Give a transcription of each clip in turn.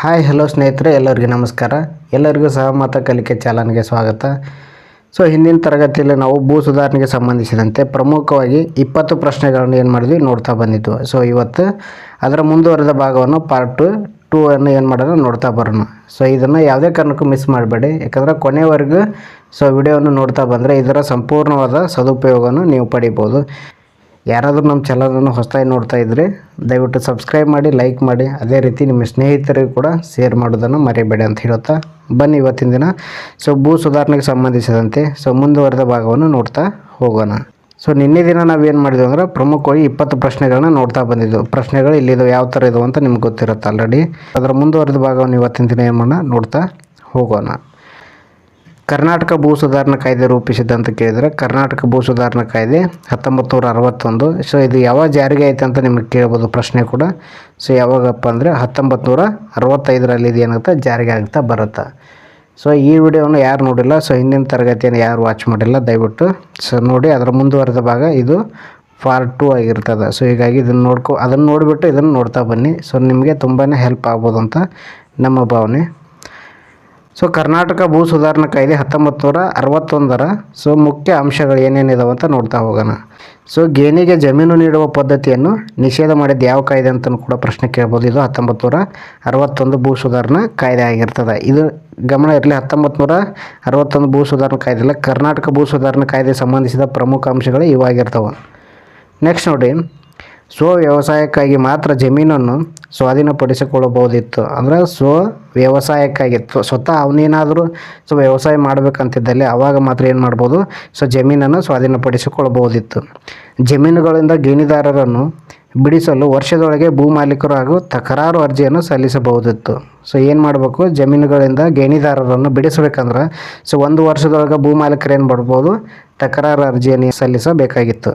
Hi hello ಸ್ನೇಹಿತರೆ, ಎಲ್ಲರಿಗೂ ನಮಸ್ಕಾರ. ಎಲ್ಲರಿಗೂ ಸಹಮತ ಕಲಿಕೆ ಚಾಲನೆಗೆ ಸ್ವಾಗತ. ಸೊ ಹಿಂದಿನ ತರಗತಿಯಲ್ಲಿ ನಾವು ಭೂ ಸುಧಾರಣೆಗೆ ಸಂಬಂಧಿಸಿದಂತೆ ಪ್ರಮುಖವಾಗಿ ಇಪ್ಪತ್ತು ಪ್ರಶ್ನೆಗಳನ್ನು ಏನು ಮಾಡಿದ್ವಿ, ನೋಡ್ತಾ ಬಂದಿದ್ವು. ಸೊ ಇವತ್ತು ಅದರ ಮುಂದುವರೆದ ಭಾಗವನ್ನು ಪಾರ್ಟ್ ಟೂ ಅನ್ನು ಏನು ಮಾಡೋಣ, ನೋಡ್ತಾ ಬರೋಣ. ಸೊ ಇದನ್ನು ಯಾವುದೇ ಕಾರಣಕ್ಕೂ ಮಿಸ್ ಮಾಡಬೇಡಿ. ಯಾಕಂದರೆ ಕೊನೆವರೆಗೂ ಸೊ ವಿಡಿಯೋವನ್ನು ನೋಡ್ತಾ ಬಂದರೆ ಇದರ ಸಂಪೂರ್ಣವಾದ ಸದುಪಯೋಗವನ್ನು ನೀವು ಪಡಿಬೋದು. ಯಾರಾದರೂ ನಮ್ಮ ಚಾನಲನ್ನು ಹೊಸದಾಗಿ ನೋಡ್ತಾ ಇದ್ದರೆ ದಯವಿಟ್ಟು ಸಬ್ಸ್ಕ್ರೈಬ್ ಮಾಡಿ ಲೈಕ್ ಮಾಡಿ. ಅದೇ ರೀತಿ ನಿಮ್ಮ ಸ್ನೇಹಿತರಿಗೂ ಕೂಡ ಶೇರ್ ಮಾಡೋದನ್ನು ಮರೆಯಬೇಡಿ ಅಂತ ಹೇಳುತ್ತಾ ಬನ್ನಿ ಇವತ್ತಿನ ದಿನ. ಸೊ ಭೂ ಸುಧಾರಣೆಗೆ ಸಂಬಂಧಿಸಿದಂತೆ ಸೊ ಮುಂದುವರೆದ ಭಾಗವನ್ನು ನೋಡ್ತಾ ಹೋಗೋಣ. ಸೊ ನಿನ್ನೆ ದಿನ ನಾವೇನು ಮಾಡಿದ್ವಿ ಅಂದ್ರೆ ಪ್ರಮುಖವಾಗಿ ಇಪ್ಪತ್ತು ಪ್ರಶ್ನೆಗಳನ್ನ ನೋಡ್ತಾ ಬಂದಿದ್ದೆವು ಪ್ರಶ್ನೆಗಳು ಇಲ್ಲಿದ್ದು ಯಾವ ಥರ ಇದಾವೆ ಅಂತ ನಿಮ್ಗೆ ಗೊತ್ತಿರುತ್ತೆ ಆಲ್ರೆಡಿ ಅದರ ಮುಂದುವರೆದ ಭಾಗವನ್ನು ಇವತ್ತಿನ ದಿನ ಏನು ಮಾಡೋಣ, ನೋಡ್ತಾ ಹೋಗೋಣ. ಕರ್ನಾಟಕ ಭೂ ಸುಧಾರಣಾ ಕಾಯ್ದೆ ರೂಪಿಸಿದ್ದ ಅಂತ ಕೇಳಿದರೆ, ಕರ್ನಾಟಕ ಭೂ ಸುಧಾರಣಾ ಕಾಯ್ದೆ ಹತ್ತೊಂಬತ್ತು ನೂರ ಅರವತ್ತೊಂದು ಸೊ ಇದು ಯಾವಾಗ ಜಾರಿಗೆ ಐತೆ ಅಂತ ನಿಮಗೆ ಕೇಳ್ಬೋದು ಪ್ರಶ್ನೆ ಕೂಡ. ಸೊ ಯಾವಾಗಪ್ಪ ಅಂದರೆ ಹತ್ತೊಂಬತ್ತು ನೂರ ಅರವತ್ತೈದರಲ್ಲಿ ಇದು ಏನಾಗುತ್ತೆ? ಜಾರಿಗೆ ಆಗ್ತಾ ಬರುತ್ತೆ. ಸೊ ಈ ವಿಡಿಯೋವನ್ನು ಯಾರು ನೋಡಿಲ್ಲ ಸೊ ಹಿಂದಿನ ತರಗತಿಯನ್ನು ಯಾರು ವಾಚ್ ಮಾಡಿಲ್ಲ, ದಯವಿಟ್ಟು. ಸೊ ನೋಡಿ, ಅದರ ಮುಂದುವರೆದ ಭಾಗ ಇದು ಪಾರ್ಟ್ ಟೂ ಆಗಿರ್ತದೆ. ಸೊ ಹೀಗಾಗಿ ಇದನ್ನು ನೋಡ್ಕೊ ಅದನ್ನು ನೋಡಿಬಿಟ್ಟು ಇದನ್ನು ನೋಡ್ತಾ ಬನ್ನಿ. ಸೊ ನಿಮಗೆ ತುಂಬಾ ಹೆಲ್ಪ್ ಆಗ್ಬೋದು ಅಂತ ನಮ್ಮ ಭಾವನೆ. ಸೊ ಕರ್ನಾಟಕ ಭೂ ಸುಧಾರಣಾ ಕಾಯ್ದೆ ಹತ್ತೊಂಬತ್ತು ನೂರ ಅರವತ್ತೊಂದರ ಸೊ ಮುಖ್ಯ ಅಂಶಗಳು ಏನೇನಿದಾವೆ ಅಂತ ನೋಡ್ತಾ ಹೋಗೋಣ. ಸೊ ಗೇಣಿಗೆ ಜಮೀನು ನೀಡುವ ಪದ್ಧತಿಯನ್ನು ನಿಷೇಧ ಮಾಡಿದ ಯಾವ ಕಾಯ್ದೆ ಅಂತಲೂ ಕೂಡ ಪ್ರಶ್ನೆ ಕೇಳ್ಬೋದು. ಇದು ಹತ್ತೊಂಬತ್ತು ನೂರ ಅರವತ್ತೊಂದು ಭೂ ಸುಧಾರಣಾ ಕಾಯ್ದೆ ಆಗಿರ್ತದೆ. ಇದು ಗಮನ ಇರಲಿ ಹತ್ತೊಂಬತ್ತು ನೂರ ಅರವತ್ತೊಂದು ಭೂ ಸುಧಾರಣಾ ಕಾಯ್ದೆ ಇಲ್ಲ ಕರ್ನಾಟಕ ಭೂ ಸುಧಾರಣಾ ಕಾಯ್ದೆ ಸಂಬಂಧಿಸಿದ ಪ್ರಮುಖ ಅಂಶಗಳು ಇವಾಗಿರ್ತವೆ. ನೆಕ್ಸ್ಟ್ ನೋಡಿ. ಸ್ವ ವ್ಯವಸಾಯಕ್ಕಾಗಿ ಮಾತ್ರ ಜಮೀನನ್ನು ಸ್ವಾಧೀನಪಡಿಸಿಕೊಳ್ಳಬಹುದಿತ್ತು. ಅಂದರೆ ಸ್ವ ವ್ಯವಸಾಯಕ್ಕಾಗಿತ್ತು ಸ್ವತಃ ಅವನೇನಾದರೂ ಸೊ ವ್ಯವಸಾಯ ಮಾಡಬೇಕಂತಿದ್ದಲ್ಲಿ ಆವಾಗ ಮಾತ್ರ ಏನು ಮಾಡ್ಬೋದು? ಸೊ ಜಮೀನನ್ನು ಸ್ವಾಧೀನಪಡಿಸಿಕೊಳ್ಳಬಹುದಿತ್ತು. ಜಮೀನುಗಳಿಂದ ಗೇಣಿದಾರರನ್ನು ಬಿಡಿಸಲು ವರ್ಷದೊಳಗೆ ಭೂ ಮಾಲೀಕರು ಹಾಗೂ ತಕರಾರು ಅರ್ಜಿಯನ್ನು ಸಲ್ಲಿಸಬಹುದಿತ್ತು. ಸೊ ಏನು ಮಾಡಬೇಕು? ಜಮೀನುಗಳಿಂದ ಗೇಣಿದಾರರನ್ನು ಬಿಡಿಸಬೇಕಂದ್ರೆ ಸೊ ಒಂದು ವರ್ಷದೊಳಗೆ ಭೂ ಮಾಲೀಕರು ಏನು ಮಾಡ್ಬೋದು? ತಕರಾರು ಅರ್ಜಿಯನ್ನು ಸಲ್ಲಿಸಬೇಕಾಗಿತ್ತು.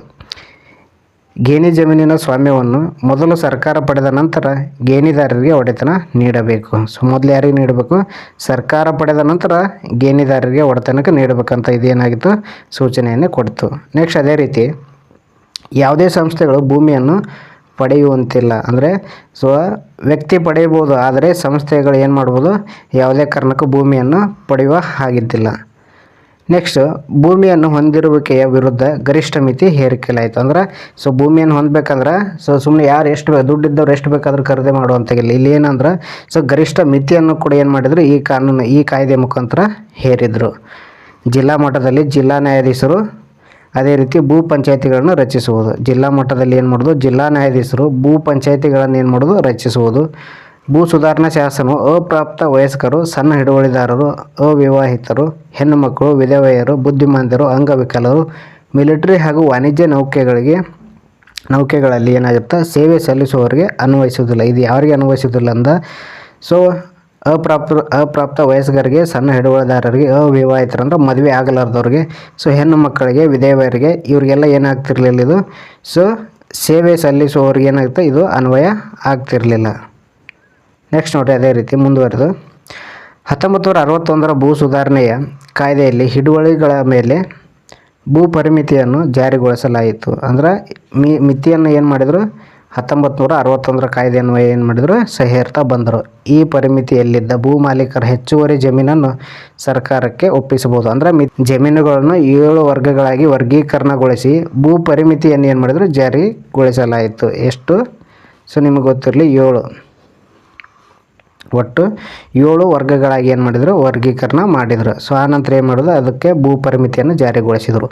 ಗೇಣಿ ಜಮೀನಿನ ಸ್ವಾಮ್ಯವನ್ನು ಮೊದಲು ಸರ್ಕಾರ ಪಡೆದ ನಂತರ ಗೇಣಿದಾರರಿಗೆ ಒಡೆತನ ನೀಡಬೇಕು. ಸೊ, ಮೊದಲು ಯಾರಿಗೆ ನೀಡಬೇಕು? ಸರ್ಕಾರ ಪಡೆದ ನಂತರ ಗೇಣಿದಾರರಿಗೆ ಒಡೆತನಕ್ಕೆ ನೀಡಬೇಕಂತ ಇದೇನಾಗಿತ್ತು? ಸೂಚನೆಯನ್ನು ಕೊಡ್ತು. ನೆಕ್ಸ್ಟ್ ಅದೇ ರೀತಿ ಯಾವುದೇ ಸಂಸ್ಥೆಗಳು ಭೂಮಿಯನ್ನು ಪಡೆಯುವಂತಿಲ್ಲ. ಅಂದರೆ, ಸೊ, ವ್ಯಕ್ತಿ ಪಡೆಯಬಹುದು, ಆದರೆ ಸಂಸ್ಥೆಗಳು ಏನು ಮಾಡ್ಬೋದು ಯಾವುದೇ ಕಾರಣಕ್ಕೂ ಭೂಮಿಯನ್ನು ಪಡೆಯುವ ಹಾಗಿದ್ದಿಲ್ಲ. ನೆಕ್ಸ್ಟ್ ಭೂಮಿಯನ್ನು ಹೊಂದಿರುವಿಕೆಯ ವಿರುದ್ಧ ಗರಿಷ್ಠ ಮಿತಿ ಹೇರಿಕೆಲಾಯಿತು. ಅಂದ್ರೆ ಸೊ ಭೂಮಿಯನ್ನು ಹೊಂದಬೇಕಂದ್ರೆ ಸೊ ಸುಮ್ಮನೆ ಯಾರು ಎಷ್ಟು ದುಡ್ಡಿದ್ದವ್ರು ಎಷ್ಟು ಬೇಕಾದ್ರೂ ಖರೀದಿ ಮಾಡುವಂಥಗಿಲ್ಲ ಇಲ್ಲಿ ಏನಂದ್ರೆ ಸೊ ಗರಿಷ್ಠ ಮಿತಿಯನ್ನು ಕೂಡ ಏನು ಮಾಡಿದ್ರು, ಈ ಕಾನೂನು, ಈ ಕಾಯ್ದೆ ಮುಖಾಂತರ ಹೇರಿದರು. ಜಿಲ್ಲಾ ಮಟ್ಟದಲ್ಲಿ ಜಿಲ್ಲಾ ನ್ಯಾಯಾಧೀಶರು ಅದೇ ರೀತಿ ಭೂ ಪಂಚಾಯತಿಗಳನ್ನು ರಚಿಸುವುದು. ಜಿಲ್ಲಾ ಮಟ್ಟದಲ್ಲಿ ಏನು ಮಾಡೋದು? ಜಿಲ್ಲಾ ನ್ಯಾಯಾಧೀಶರು ಭೂ ಪಂಚಾಯತಿಗಳನ್ನು ಏನು ಮಾಡೋದು? ರಚಿಸುವುದು. ಭೂ ಸುಧಾರಣಾ ಶಾಸನವು ಅಪ್ರಾಪ್ತ ವಯಸ್ಕರು, ಸಣ್ಣ ಹಿಡುವಳಿದಾರರು, ಅವಿವಾಹಿತರು ಹೆಣ್ಣು ಮಕ್ಕಳು ವಿಧವೆಯರು, ಬುದ್ಧಿಮಾಂದ್ಯರು, ಅಂಗವಿಕಲರು, ಮಿಲಿಟರಿ ಹಾಗೂ ವಾಣಿಜ್ಯ ನೌಕೆಗಳಿಗೆ ನೌಕೆಗಳಲ್ಲಿ ಏನಾಗುತ್ತೆ ಸೇವೆ ಸಲ್ಲಿಸುವವರಿಗೆ ಅನ್ವಯಿಸುವುದಿಲ್ಲ. ಇದು ಯಾರಿಗೆ ಅನ್ವಯಿಸುವುದಿಲ್ಲ ಅಂದ? ಸೊ, ಅಪ್ರಾಪ್ತ ಅಪ್ರಾಪ್ತ ವಯಸ್ಕರಿಗೆ, ಸಣ್ಣ ಹಿಡುವಳಿದಾರರಿಗೆ ಅವಿವಾಹಿತರು ಅಂದ್ರೆ ಮದುವೆ ಆಗಲಾರ್ದವ್ರಿಗೆ, ಸೊ ಹೆಣ್ಣು ಮಕ್ಕಳಿಗೆ ವಿಧವೆಯರಿಗೆ, ಇವರಿಗೆಲ್ಲ ಏನಾಗ್ತಿರ್ಲಿಲ್ಲ ಇದು? ಸೊ, ಸೇವೆ ಸಲ್ಲಿಸುವವರಿಗೆ ಏನಾಗುತ್ತೆ ಇದು ಅನ್ವಯ ಆಗ್ತಿರಲಿಲ್ಲ. ನೆಕ್ಸ್ಟ್ ನೋಡಿರಿ ಅದೇ ರೀತಿ ಮುಂದುವರೆದು. ಹತ್ತೊಂಬತ್ತು ನೂರ ಅರವತ್ತೊಂದರ ಭೂ ಸುಧಾರಣೆಯ ಕಾಯ್ದೆಯಲ್ಲಿ ಹಿಡುವಳಿಗಳ ಮೇಲೆ ಭೂ ಪರಿಮಿತಿಯನ್ನು ಜಾರಿಗೊಳಿಸಲಾಯಿತು. ಅಂದ್ರೆ ಮಿ, ಮಿತಿಯನ್ನು ಏನು ಮಾಡಿದರು? ಹತ್ತೊಂಬತ್ತು ನೂರ ಅರವತ್ತೊಂದರ ಕಾಯ್ದೆಯನ್ನು ಏನು ಮಾಡಿದರು? ಸಹೇರ್ತಾ ಬಂದರು. ಈ ಪರಿಮಿತಿಯಲ್ಲಿದ್ದ ಭೂ ಮಾಲೀಕರ ಹೆಚ್ಚುವರಿ ಜಮೀನನ್ನು ಸರ್ಕಾರಕ್ಕೆ ಒಪ್ಪಿಸಬಹುದು. ಅಂದರೆ ಮಿ ಜಮೀನುಗಳನ್ನು ಏಳು ವರ್ಗಗಳಾಗಿ ವರ್ಗೀಕರಣಗೊಳಿಸಿ ಭೂ ಪರಿಮಿತಿಯನ್ನು ಏನು ಮಾಡಿದರು? ಜಾರಿಗೊಳಿಸಲಾಯಿತು. ಎಷ್ಟು? ಸೊ, ನಿಮಗೆ ಗೊತ್ತಿರಲಿ ಏಳು. ಒಟ್ಟು ಏಳು ವರ್ಗಗಳಾಗಿ ಏನು ಮಾಡಿದರು? ವರ್ಗೀಕರಣ ಮಾಡಿದರು. ಸೊ ಆನಂತರ ಏನು ಮಾಡೋದು? ಅದಕ್ಕೆ ಭೂ ಪರಿಮಿತಿಯನ್ನು ಜಾರಿಗೊಳಿಸಿದರು.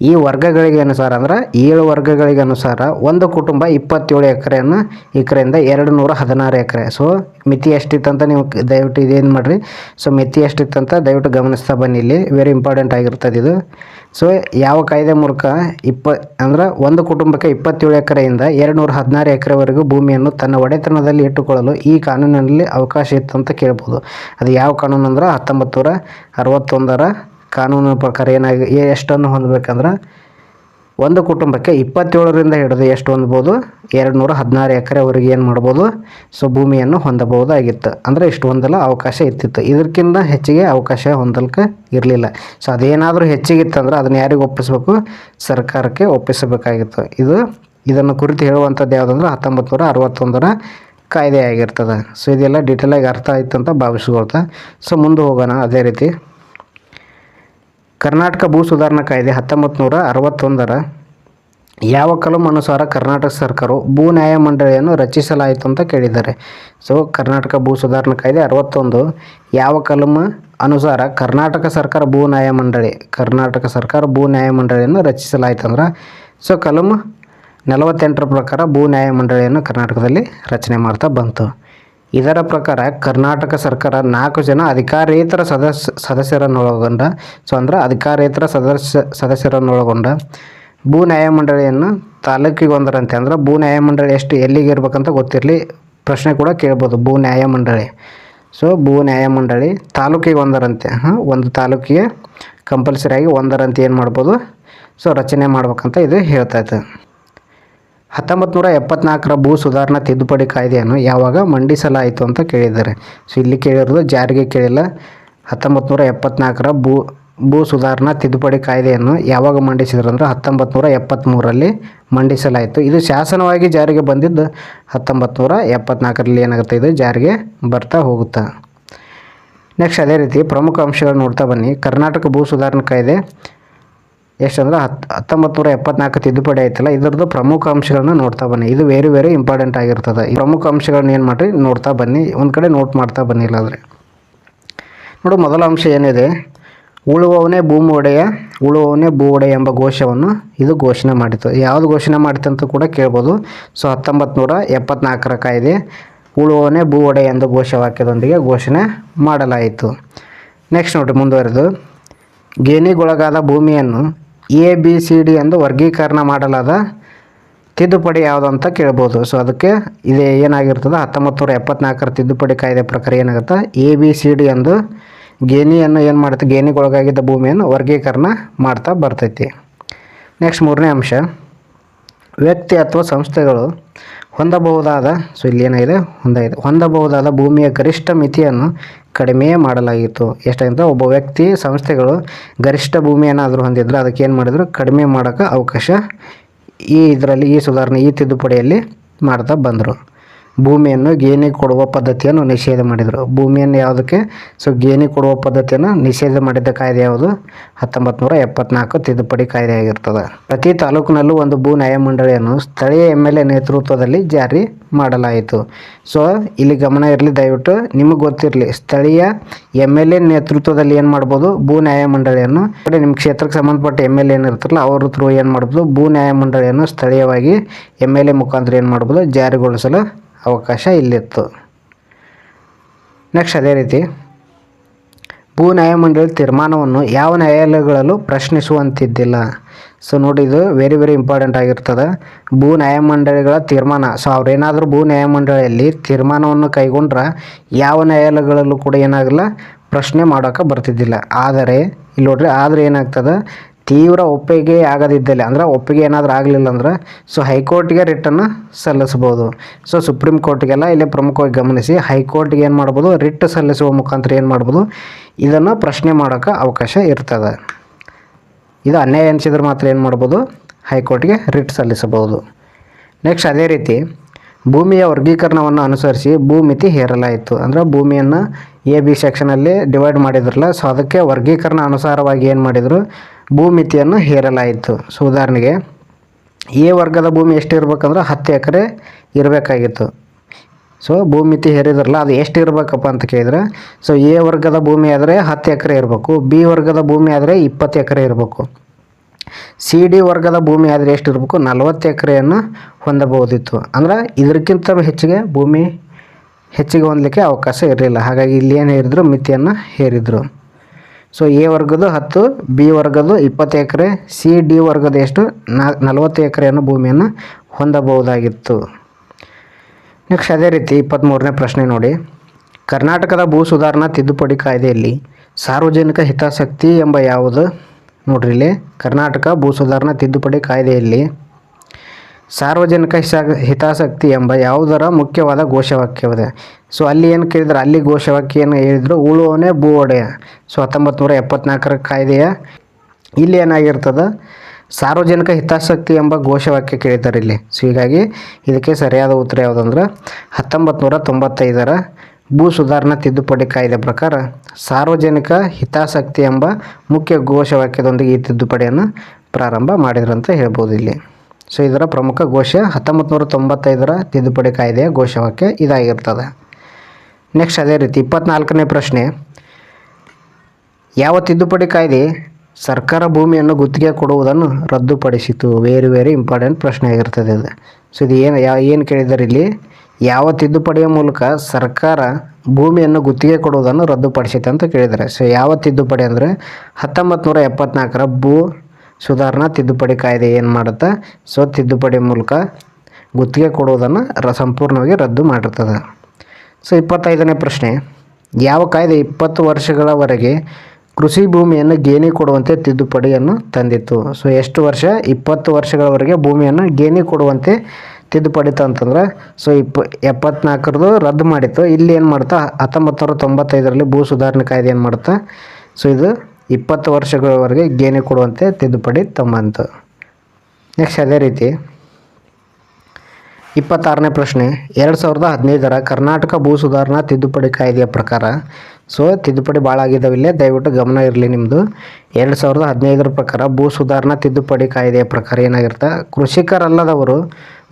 ಈ ವರ್ಗಗಳಿಗೆ ಅನುಸಾರ ಅಂದ್ರೆ ಏಳು ವರ್ಗಗಳಿಗೆ ಅನುಸಾರ ಒಂದು ಕುಟುಂಬ ಇಪ್ಪತ್ತೇಳು ಎಕರೆಯನ್ನು ಎಕರೆಯಿಂದ ಎರಡು ನೂರ ಹದಿನಾರು ಎಕರೆ. ಸೊ ಮಿತಿ ಎಷ್ಟಿತ್ತಂತ ನೀವು ದಯವಿಟ್ಟು ಇದೇನು ಮಾಡಿರಿ. ಸೊ ಮಿತಿ ಎಷ್ಟಿತ್ತಂತ ದಯವಿಟ್ಟು ಗಮನಿಸ್ತಾ ಬನ್ನಿ ಇಲ್ಲಿ. ವೆರಿ ಇಂಪಾರ್ಟೆಂಟ್ ಆಗಿರ್ತದೆ ಇದು. ಸೊ ಯಾವ ಕಾಯ್ದೆ ಮೂಲಕ ಇಪ್ಪ, ಅಂದ್ರೆ ಒಂದು ಕುಟುಂಬಕ್ಕೆ ಇಪ್ಪತ್ತೇಳು ಎಕರೆಯಿಂದ ಎರಡು ನೂರ ಹದಿನಾರು ಎಕರೆವರೆಗೂ ಭೂಮಿಯನ್ನು ತನ್ನ ಒಡೆತನದಲ್ಲಿ ಇಟ್ಟುಕೊಳ್ಳಲು ಈ ಕಾನೂನಿನಲ್ಲಿ ಅವಕಾಶ ಇತ್ತು ಅಂತ ಕೇಳ್ಬೋದು. ಅದು ಯಾವ ಕಾನೂನು ಅಂದ್ರೆ ಹತ್ತೊಂಬತ್ತು ನೂರ ಅರವತ್ತೊಂದರ ಕಾನೂನು ಪ್ರಕಾರ ಏನಾಗಿ ಎಷ್ಟನ್ನು ಹೊಂದಬೇಕಂದ್ರೆ ಒಂದು ಕುಟುಂಬಕ್ಕೆ ಇಪ್ಪತ್ತೇಳರಿಂದ ಹಿಡಿದು ಎಷ್ಟು ಹೊಂದ್ಬೋದು? ಎರಡು ನೂರ ಹದಿನಾರು ಎಕರೆವರೆಗೆ ಏನು ಮಾಡ್ಬೋದು? ಸೊ, ಭೂಮಿಯನ್ನು ಹೊಂದಬಹುದಾಗಿತ್ತು. ಅಂದರೆ ಇಷ್ಟು ಹೊಂದಲು ಅವಕಾಶ ಇತ್ತಿತ್ತು ಇದಕ್ಕಿಂತ ಹೆಚ್ಚಿಗೆ ಅವಕಾಶ ಹೊಂದಲಿಕ್ಕೆ ಇರಲಿಲ್ಲ. ಸೊ, ಅದೇನಾದರೂ ಹೆಚ್ಚಿಗಿತ್ತಂದ್ರೆ ಅದನ್ನು ಯಾರಿಗೆ ಒಪ್ಪಿಸ್ಬೇಕು? ಸರ್ಕಾರಕ್ಕೆ ಒಪ್ಪಿಸಬೇಕಾಗಿತ್ತು. ಇದು, ಇದನ್ನು ಕುರಿತು ಹೇಳುವಂಥದ್ದು ಯಾವುದಂದ್ರೆ ಹತ್ತೊಂಬತ್ತು ನೂರ ಅರವತ್ತೊಂದರ ಕಾಯ್ದೆ ಆಗಿರ್ತದೆ ಸೊ, ಇದೆಲ್ಲ ಡೀಟೇಲಾಗಿ ಅರ್ಥ ಆಯ್ತು ಅಂತ ಭಾವಿಸ್ಕೊಳ್ತಾ. ಸೊ, ಮುಂದೆ ಹೋಗೋಣ ಅದೇ ರೀತಿ. ಕರ್ನಾಟಕ ಭೂ ಸುಧಾರಣಾ ಕಾಯ್ದೆ ಹತ್ತೊಂಬತ್ತು ನೂರ ಅರವತ್ತೊಂದರ ಯಾವ ಕಲಂ ಅನುಸಾರ ಕರ್ನಾಟಕ ಸರ್ಕಾರವು ಭೂ ನ್ಯಾಯಮಂಡಳಿಯನ್ನು ರಚಿಸಲಾಯಿತು ಅಂತ ಕೇಳಿದ್ದಾರೆ. ಸೊ ಕರ್ನಾಟಕ ಭೂ ಸುಧಾರಣಾ ಕಾಯ್ದೆ ಅರವತ್ತೊಂದು, ಯಾವ ಕಲಂ ಅನುಸಾರ ಕರ್ನಾಟಕ ಸರ್ಕಾರ ಭೂ ನ್ಯಾಯಮಂಡಳಿ, ಕರ್ನಾಟಕ ಸರ್ಕಾರ ಭೂ ನ್ಯಾಯಮಂಡಳಿಯನ್ನು ರಚಿಸಲಾಯಿತು ಅಂದ್ರೆ ಸೊ ಕಲಂ ನಲವತ್ತೆಂಟರ ಪ್ರಕಾರ ಭೂ ನ್ಯಾಯಮಂಡಳಿಯನ್ನು ಕರ್ನಾಟಕದಲ್ಲಿ ರಚನೆ ಮಾಡ್ತಾ ಬಂತು. ಇದರ ಪ್ರಕಾರ ಕರ್ನಾಟಕ ಸರ್ಕಾರ ನಾಲ್ಕು ಜನ ಅಧಿಕಾರೇತರ ಸದಸ್ಯ ಸದಸ್ಯರನ್ನೊಳಗೊಂಡ ಸೊ ಅಂದ್ರೆ ಅಧಿಕಾರೇತರ ಸದಸ್ಯ, ಸದಸ್ಯರನ್ನೊಳಗೊಂಡ ಭೂ ನ್ಯಾಯಮಂಡಳಿಯನ್ನು ತಾಲೂಕಿಗೊಂದರಂತೆ. ಅಂದ್ರೆ ಭೂ ನ್ಯಾಯಮಂಡಳಿ ಎಷ್ಟು ಎಲ್ಲಿಗೆ ಇರ್ಬೇಕಂತ ಗೊತ್ತಿರಲಿ. ಪ್ರಶ್ನೆ ಕೂಡ ಕೇಳ್ಬೋದು ಭೂ ನ್ಯಾಯಮಂಡಳಿ. ಸೊ ಭೂ ನ್ಯಾಯಮಂಡಳಿ ತಾಲೂಕಿಗೆ ಒಂದರಂತೆ ಹಾಂ, ಒಂದು ತಾಲೂಕಿಗೆ ಕಂಪಲ್ಸರಿಯಾಗಿ ಒಂದರಂತೆ ಏನು ಮಾಡ್ಬೋದು? ಸೊ, ರಚನೆ ಮಾಡ್ಬೇಕಂತ ಇದು ಹೇಳ್ತೈತೆ ಹತ್ತೊಂಬತ್ತು ನೂರ ಎಪ್ಪತ್ನಾಲ್ಕರ ಭೂ ಸುಧಾರಣಾ ತಿದ್ದುಪಡಿ ಕಾಯ್ದೆಯನ್ನು ಯಾವಾಗ ಮಂಡಿಸಲಾಯಿತು ಅಂತ ಕೇಳಿದ್ದಾರೆ. ಸೊ ಇಲ್ಲಿ ಕೇಳಿರೋದು ಜಾರಿಗೆ ಕೇಳಿಲ್ಲ. ಹತ್ತೊಂಬತ್ತು ನೂರ ಎಪ್ಪತ್ನಾಲ್ಕರ ಭೂ ಭೂ ಸುಧಾರಣಾ ತಿದ್ದುಪಡಿ ಕಾಯ್ದೆಯನ್ನು ಯಾವಾಗ ಮಂಡಿಸಿದ್ರು ಅಂದ್ರೆ ಹತ್ತೊಂಬತ್ತು ನೂರ ಎಪ್ಪತ್ತ್ಮೂರರಲ್ಲಿ ಮಂಡಿಸಲಾಯಿತು. ಇದು ಶಾಸನವಾಗಿ ಜಾರಿಗೆ ಬಂದಿದ್ದು ಹತ್ತೊಂಬತ್ತು ನೂರ ಎಪ್ಪತ್ನಾಲ್ಕರಲ್ಲಿ ಏನಾಗುತ್ತೆ? ಇದು ಜಾರಿಗೆ ಬರ್ತಾ ಹೋಗುತ್ತೆ? ನೆಕ್ಸ್ಟ್ ಅದೇ ರೀತಿ ಪ್ರಮುಖ ಅಂಶಗಳು ನೋಡ್ತಾ ಬನ್ನಿ. ಕರ್ನಾಟಕ ಭೂ ಸುಧಾರಣಾ ಕಾಯ್ದೆ ಎಷ್ಟಂದ್ರೆ ಹತ್ತು ಹತ್ತೊಂಬತ್ತು ನೂರ ಎಪ್ಪತ್ನಾಲ್ಕು ತಿದ್ದುಪಡಿ ಆಯ್ತಲ್ಲ, ಇದರದ್ದು ಪ್ರಮುಖ ಅಂಶಗಳನ್ನ ನೋಡ್ತಾ ಬನ್ನಿ. ಇದು ವೆರಿ ವೆರಿ ಇಂಪಾರ್ಟೆಂಟ್ ಆಗಿರ್ತದೆ. ಈ ಪ್ರಮುಖ ಅಂಶಗಳನ್ನ ಏನು ಮಾಡಿರಿ? ನೋಡ್ತಾ ಬನ್ನಿ. ಒಂದು ಕಡೆ ನೋಟ್ ಮಾಡ್ತಾ ಬನ್ನಿ ಇಲ್ಲಾಂದರೆ. ನೋಡು, ಮೊದಲ ಅಂಶ ಏನಿದೆ? ಉಳುವವನೇ ಭೂಮಿ ಒಡೆಯ, ಉಳುವವನೇ ಭೂ ಒಡೆಯ ಎಂಬ ಘೋಷವನ್ನು ಇದು ಘೋಷಣೆ ಮಾಡಿತು ಯಾವುದು ಘೋಷಣೆ ಮಾಡಿತು ಅಂತ ಕೂಡ ಕೇಳ್ಬೋದು. ಸೊ ಹತ್ತೊಂಬತ್ತು ನೂರ ಎಪ್ಪತ್ನಾಲ್ಕರ ಕಾಯ್ದೆ, ಉಳುವವನೇ ಭೂ ಒಡೆಯ ಎಂದು ಘೋಷವಾಕ್ಯದೊಂದಿಗೆ ಘೋಷಣೆ ಮಾಡಲಾಯಿತು. ನೆಕ್ಸ್ಟ್ ನೋಡಿರಿ, ಮುಂದುವರೆದು. ಗೇಣಿಗೊಳಗಾದ ಭೂಮಿಯನ್ನು ಎ ಬಿ ಸಿ ಡಿ ಎಂದು ವರ್ಗೀಕರಣ ಮಾಡಲಾದ ತಿದ್ದುಪಡಿ ಯಾವುದು ಅಂತ ಕೇಳ್ಬೋದು. ಸೊ ಅದಕ್ಕೆ ಇದು ಏನಾಗಿರ್ತದೆ? ಹತ್ತೊಂಬತ್ತು ನೂರ ಎಪ್ಪತ್ನಾಲ್ಕರ ತಿದ್ದುಪಡಿ ಕಾಯ್ದೆ ಪ್ರಕಾರ ಏನಾಗುತ್ತೆ? ಎ ಬಿ ಸಿ ಡಿ ಎಂದು ಗೇಣಿಯನ್ನು ಏನು ಮಾಡುತ್ತೆ? ಗೇಣಿಗೊಳಗಾಗಿದ್ದ ಭೂಮಿಯನ್ನು ವರ್ಗೀಕರಣ ಮಾಡ್ತಾ ಬರ್ತೈತಿ. ನೆಕ್ಸ್ಟ್ ಮೂರನೇ ಅಂಶ. ವ್ಯಕ್ತಿ ಅಥವಾ ಸಂಸ್ಥೆಗಳು ಹೊಂದಬಹುದಾದ ಸೊ ಇಲ್ಲಿ ಏನಾಗಿದೆ? ಹೊಂದಾಗಿದೆ ಹೊಂದಬಹುದಾದ ಭೂಮಿಯ ಗರಿಷ್ಠ ಮಿತಿಯನ್ನು ಕಡಿಮೆ ಮಾಡಲಾಗಿತ್ತು. ಎಷ್ಟಾಗಿತ್ತು ಒಬ್ಬ ವ್ಯಕ್ತಿ ಸಂಸ್ಥೆಗಳು ಗರಿಷ್ಠ ಭೂಮಿಯನ್ನಾದರೂ ಹೊಂದಿದ್ರೆ ಅದಕ್ಕೆ ಏನು ಮಾಡಿದ್ರು? ಕಡಿಮೆ ಮಾಡೋಕ್ಕೆ ಅವಕಾಶ ಈ ಇದರಲ್ಲಿ ಈ ಸುಧಾರಣೆ, ಈ ತಿದ್ದುಪಡಿಯಲ್ಲಿ ಮಾಡ್ತಾ ಬಂದರು. ಭೂಮಿಯನ್ನು ಗೇಣಿ ಕೊಡುವ ಪದ್ಧತಿಯನ್ನು ನಿಷೇಧ ಮಾಡಿದರು. ಭೂಮಿಯನ್ನು ಯಾವುದಕ್ಕೆ? ಸೊ, ಗೇಣಿ ಕೊಡುವ ಪದ್ಧತಿಯನ್ನು ನಿಷೇಧ ಮಾಡಿದ್ದ ಕಾಯ್ದೆ ಯಾವುದು? ಹತ್ತೊಂಬತ್ತು ನೂರ ಎಪ್ಪತ್ನಾಲ್ಕು ತಿದ್ದುಪಡಿ ಕಾಯ್ದೆ ಆಗಿರ್ತದೆ ಪ್ರತಿ ತಾಲೂಕಿನಲ್ಲೂ ಒಂದು ಭೂ ನ್ಯಾಯಮಂಡಳಿಯನ್ನು ಸ್ಥಳೀಯ ಎಂ ಎಲ್ ಎ ನೇತೃತ್ವದಲ್ಲಿ ಜಾರಿ ಮಾಡಲಾಯಿತು. ಸೊ, ಇಲ್ಲಿ ಗಮನ ಇರಲಿ, ದಯವಿಟ್ಟು. ನಿಮಗೆ ಗೊತ್ತಿರಲಿ, ಸ್ಥಳೀಯ ಎಂ ಎಲ್ ಎ ನೇತೃತ್ವದಲ್ಲಿ ಏನು ಮಾಡ್ಬೋದು? ಭೂ ನ್ಯಾಯಮಂಡಳಿಯನ್ನು ನಿಮ್ಮ ಕ್ಷೇತ್ರಕ್ಕೆ ಸಂಬಂಧಪಟ್ಟ ಎಂ ಎಲ್ ಎ ಏನಿರ್ತಾರಲ್ಲ ಅವ್ರ ಥ್ರೂ ಏನು ಮಾಡ್ಬೋದು? ಭೂ ನ್ಯಾಯಮಂಡಳಿಯನ್ನು ಸ್ಥಳೀಯವಾಗಿ ಎಂ ಎಲ್ ಎ ಮುಖಾಂತರ ಏನು ಮಾಡ್ಬೋದು? ಜಾರಿಗೊಳಿಸಲು ಅವಕಾಶ ಇಲ್ಲಿತ್ತು. ನೆಕ್ಸ್ಟ್ ಅದೇ ರೀತಿ, ಭೂ ನ್ಯಾಯಮಂಡಳಿ ತೀರ್ಮಾನವನ್ನು ಯಾವ ನ್ಯಾಯಾಲಯಗಳಲ್ಲೂ ಪ್ರಶ್ನಿಸುವಂತಿದ್ದಿಲ್ಲ. ಸೊ ನೋಡಿ, ಇದು ವೆರಿ ವೆರಿ ಇಂಪಾರ್ಟೆಂಟ್ ಆಗಿರ್ತದೆ. ಭೂ ನ್ಯಾಯಮಂಡಳಿಗಳ ತೀರ್ಮಾನ. ಸೊ ಅವ್ರೇನಾದರೂ ಭೂ ನ್ಯಾಯಮಂಡಳಿಯಲ್ಲಿ ತೀರ್ಮಾನವನ್ನು ಕೈಗೊಂಡ್ರೆ ಯಾವ ನ್ಯಾಯಾಲಯಗಳಲ್ಲೂ ಕೂಡ ಏನಾಗಲ್ಲ, ಪ್ರಶ್ನೆ ಮಾಡೋಕೆ ಬರ್ತಿದ್ದಿಲ್ಲ. ಆದರೆ, ಇಲ್ಲಿ ನೋಡ್ರಿ, ಆದರೆ ಏನಾಗ್ತದೆ? ತೀವ್ರ ಒಪ್ಪಿಗೆ ಆಗದಿದ್ದಲ್ಲಿ, ಅಂದ್ರೆ ಒಪ್ಪಿಗೆ ಏನಾದರೂ ಆಗಲಿಲ್ಲ ಅಂದ್ರೆ ಸೊ ಹೈಕೋರ್ಟ್ಗೆ ರಿಟನ್ನು ಸಲ್ಲಿಸ್ಬೋದು ಸೊ ಸುಪ್ರೀಂ ಕೋರ್ಟ್ಗೆಲ್ಲ ಇಲ್ಲಿ ಪ್ರಮುಖವಾಗಿ ಗಮನಿಸಿ, ಹೈಕೋರ್ಟ್ಗೆ ಏನು ಮಾಡ್ಬೋದು? ರಿಟ್ ಸಲ್ಲಿಸುವ ಮುಖಾಂತರ ಏನು ಮಾಡ್ಬೋದು? ಇದನ್ನು ಪ್ರಶ್ನೆ ಮಾಡೋಕ್ಕೆ ಅವಕಾಶ ಇರ್ತದೆ. ಇದು ಅನ್ಯಾಯ ಅನಿಸಿದ್ರೆ ಮಾತ್ರ ಏನು ಮಾಡ್ಬೋದು? ಹೈಕೋರ್ಟ್ಗೆ ರಿಟ್ ಸಲ್ಲಿಸಬಹುದು. ನೆಕ್ಸ್ಟ್ ಅದೇ ರೀತಿ, ಭೂಮಿಯ ವರ್ಗೀಕರಣವನ್ನು ಅನುಸರಿಸಿ ಭೂಮಿತಿ ಹೇರಲಾಯಿತು. ಅಂದರೆ ಭೂಮಿಯನ್ನು ಎ ಬಿ ಸೆಕ್ಷನಲ್ಲಿ ಡಿವೈಡ್ ಮಾಡಿದ್ರಲ್ಲ ಸೊ ಅದಕ್ಕೆ ವರ್ಗೀಕರಣ ಅನುಸಾರವಾಗಿ ಏನು ಮಾಡಿದರು? ಭೂಮಿತಿಯನ್ನು ಹೇರಲಾಯಿತು. ಸೊ ಉದಾಹರಣೆಗೆ, ಎ ವರ್ಗದ ಭೂಮಿ ಎಷ್ಟು ಇರಬೇಕಂದ್ರೆ ಹತ್ತು ಎಕರೆ ಇರಬೇಕಾಗಿತ್ತು. ಸೊ ಭೂಮಿತಿ ಹೇರಿದ್ರಲ್ಲ, ಅದು ಎಷ್ಟು ಇರಬೇಕಪ್ಪ ಅಂತ ಕೇಳಿದ್ರೆ ಸೊ ಎ ವರ್ಗದ ಭೂಮಿ ಆದರೆ ಹತ್ತು ಎಕರೆ ಇರಬೇಕು, ಬಿ ವರ್ಗದ ಭೂಮಿ ಆದರೆ ಇಪ್ಪತ್ತು ಎಕರೆ ಇರಬೇಕು. ಸಿ, ಡಿ ವರ್ಗದ ಭೂಮಿ ಆದರೆ ಎಷ್ಟು ಇರಬೇಕು ನಲವತ್ತು ಎಕರೆಯನ್ನು ಹೊಂದಬಹುದಿತ್ತು. ಅಂದ್ರೆ ಇದಕ್ಕಿಂತ ಹೆಚ್ಚಿಗೆ ಭೂಮಿ ಹೆಚ್ಚಿಗೆ ಹೊಂದಲಿಕ್ಕೆ ಅವಕಾಶ ಇರಲಿಲ್ಲ. ಹಾಗಾಗಿ ಇಲ್ಲಿ ಏನು ಹೇರಿದ್ರು, ಮಿತಿಯನ್ನು ಹೇರಿದರು. ಸೊ ಎ ವರ್ಗದ ಹತ್ತು ಬಿ ವರ್ಗದ ಇಪ್ಪತ್ತು ಎಕರೆ ಸಿ ಡಿ ವರ್ಗದ ಎಷ್ಟು? ನಲವತ್ತು ಎಕರೆಯನ್ನು ಭೂಮಿಯನ್ನು ಹೊಂದಬಹುದಾಗಿತ್ತು. ನೆಕ್ಸ್ಟ್ ಅದೇ ರೀತಿ ಇಪ್ಪತ್ತ್ಮೂರನೇ ಪ್ರಶ್ನೆ ನೋಡಿ. ಕರ್ನಾಟಕದ ಭೂ ಸುಧಾರಣಾ ತಿದ್ದುಪಡಿ ಕಾಯ್ದೆಯಲ್ಲಿ ಸಾರ್ವಜನಿಕ ಹಿತಾಸಕ್ತಿ ಎಂಬ ಯಾವುದು? ನೋಡ್ರಿ ಇಲ್ಲಿ. ಕರ್ನಾಟಕ ಭೂ ಸುಧಾರಣಾ ತಿದ್ದುಪಡಿ ಕಾಯ್ದೆಯಲ್ಲಿ ಸಾರ್ವಜನಿಕ ಹಿತಾಸಕ್ತಿ ಎಂಬ ಯಾವುದರ ಮುಖ್ಯವಾದ ಘೋಷವಾಕ್ಯವಿದೆ? ಸೊ ಅಲ್ಲಿ ಏನು ಕೇಳಿದ್ರೆ? ಅಲ್ಲಿ ಘೋಷವಾಕ್ಯ ಏನು ಹೇಳಿದ್ರು? ಉಳುವವನೇ ಭೂ ಒಡೆಯ ಸೊ ಹತ್ತೊಂಬತ್ತು ನೂರ ಎಪ್ಪತ್ನಾಲ್ಕರ ಕಾಯ್ದೆಯ ಇಲ್ಲಿ ಏನಾಗಿರ್ತದೆ? ಸಾರ್ವಜನಿಕ ಹಿತಾಸಕ್ತಿ ಎಂಬ ಘೋಷವಾಕ್ಯ ಕೇಳಿದ್ದಾರೆ ಇಲ್ಲಿ. ಸೊ ಹೀಗಾಗಿ ಇದಕ್ಕೆ ಸರಿಯಾದ ಉತ್ತರ ಯಾವುದಂದ್ರೆ ಹತ್ತೊಂಬತ್ತು ನೂರ ತೊಂಬತ್ತೈದರ ಭೂ ಸುಧಾರಣಾ ತಿದ್ದುಪಡಿ ಕಾಯ್ದೆ ಪ್ರಕಾರ ಸಾರ್ವಜನಿಕ ಹಿತಾಸಕ್ತಿ ಎಂಬ ಮುಖ್ಯ ಘೋಷವಾಕ್ಯದೊಂದಿಗೆ ಈ ತಿದ್ದುಪಡಿಯನ್ನು ಪ್ರಾರಂಭ ಮಾಡಿದ್ರು ಅಂತ ಹೇಳ್ಬೋದು ಇಲ್ಲಿ. ಸೊ ಇದರ ಪ್ರಮುಖ ಘೋಷ ಹತ್ತೊಂಬತ್ತು ನೂರ ತೊಂಬತ್ತೈದರ ತಿದ್ದುಪಡಿ ಕಾಯ್ದೆಯ ಘೋಷವಾಕ್ಯ ಇದಾಗಿರ್ತದೆ. ನೆಕ್ಸ್ಟ್ ಅದೇ ರೀತಿ ಇಪ್ಪತ್ನಾಲ್ಕನೇ ಪ್ರಶ್ನೆ. ಯಾವ ತಿದ್ದುಪಡಿ ಕಾಯ್ದೆ ಸರ್ಕಾರ ಭೂಮಿಯನ್ನು ಗುತ್ತಿಗೆ ಕೊಡುವುದನ್ನು ರದ್ದುಪಡಿಸಿತು? ವೆರಿ ವೆರಿ ಇಂಪಾರ್ಟೆಂಟ್ ಪ್ರಶ್ನೆ ಆಗಿರ್ತದೆ ಇದು. ಸೊ ಇದು ಏನು ಯಾವ ಏನು ಕೇಳಿದ್ದಾರೆ ಇಲ್ಲಿ? ಯಾವ ತಿದ್ದುಪಡಿಯ ಮೂಲಕ ಸರ್ಕಾರ ಭೂಮಿಯನ್ನು ಗುತ್ತಿಗೆ ಕೊಡುವುದನ್ನು ರದ್ದುಪಡಿಸಿತು ಅಂತ ಕೇಳಿದ್ದಾರೆ. ಸೊ ಯಾವ ತಿದ್ದುಪಡಿ ಅಂದರೆ ಹತ್ತೊಂಬತ್ತು ನೂರ ಎಪ್ಪತ್ನಾಲ್ಕರ ಭೂ ಸುಧಾರಣಾ ತಿದ್ದುಪಡಿ ಕಾಯ್ದೆ ಏನು ಮಾಡುತ್ತಾ? ಸೊ, ತಿದ್ದುಪಡಿ ಮೂಲಕ ಗುತ್ತಿಗೆ ಕೊಡುವುದನ್ನು ರ, ಸಂಪೂರ್ಣವಾಗಿ ರದ್ದು ಮಾಡಿರ್ತದೆ. ಸೊ, ಇಪ್ಪತ್ತೈದನೇ ಪ್ರಶ್ನೆ. ಯಾವ ಕಾಯ್ದೆ ಇಪ್ಪತ್ತು ವರ್ಷಗಳವರೆಗೆ ಕೃಷಿ ಭೂಮಿಯನ್ನು ಗೇಣಿ ಕೊಡುವಂತೆ ತಿದ್ದುಪಡಿಯನ್ನು ತಂದಿತ್ತು? ಸೊ, ಎಷ್ಟು ವರ್ಷ? ಇಪ್ಪತ್ತು ವರ್ಷಗಳವರೆಗೆ ಭೂಮಿಯನ್ನು ಗೇಣಿ ಕೊಡುವಂತೆ ತಿದ್ದುಪಡಿ ಅಂತಂದ್ರೆ ಸೊ, ಇಪ್ಪ, ಎಪ್ಪತ್ನಾಲ್ಕರದು ರದ್ದು ಮಾಡಿತ್ತು. ಇಲ್ಲಿ ಏನು ಮಾಡ್ತಾ ಹತ್ತೊಂಬತ್ತು ನೂರ ತೊಂಬತ್ತೈದರಲ್ಲಿ ಭೂ ಸುಧಾರಣೆ ಕಾಯ್ದೆ ಏನು ಮಾಡುತ್ತಾ? ಸೊ, ಇದು ಇಪ್ಪತ್ತು ವರ್ಷಗಳವರೆಗೆ ಗೇಣಿ ಕೊಡುವಂತೆ ತಿದ್ದುಪಡಿ ತಂಬಂತು ನೆಕ್ಸ್ಟ್ ಅದೇ ರೀತಿ. ಇಪ್ಪತ್ತಾರನೇ ಪ್ರಶ್ನೆ. ಎರಡು ಸಾವಿರದ ಹದಿನೈದರ ಕರ್ನಾಟಕ ಭೂ ಸುಧಾರಣಾ ತಿದ್ದುಪಡಿ ಕಾಯ್ದೆಯ ಪ್ರಕಾರ, ಸೊ ತಿದ್ದುಪಡಿ ಭಾಳ ಆಗಿದ್ದಾವಿಲ್ಲೇ ದಯವಿಟ್ಟು ಗಮನ ಇರಲಿ ನಿಮ್ಮದು ಎರಡು ಸಾವಿರದ ಹದಿನೈದರ ಪ್ರಕಾರ ಭೂ ಸುಧಾರಣಾ ತಿದ್ದುಪಡಿ ಕಾಯ್ದೆಯ ಪ್ರಕಾರ ಏನಾಗಿರುತ್ತೆ ಕೃಷಿಕರಲ್ಲದವರು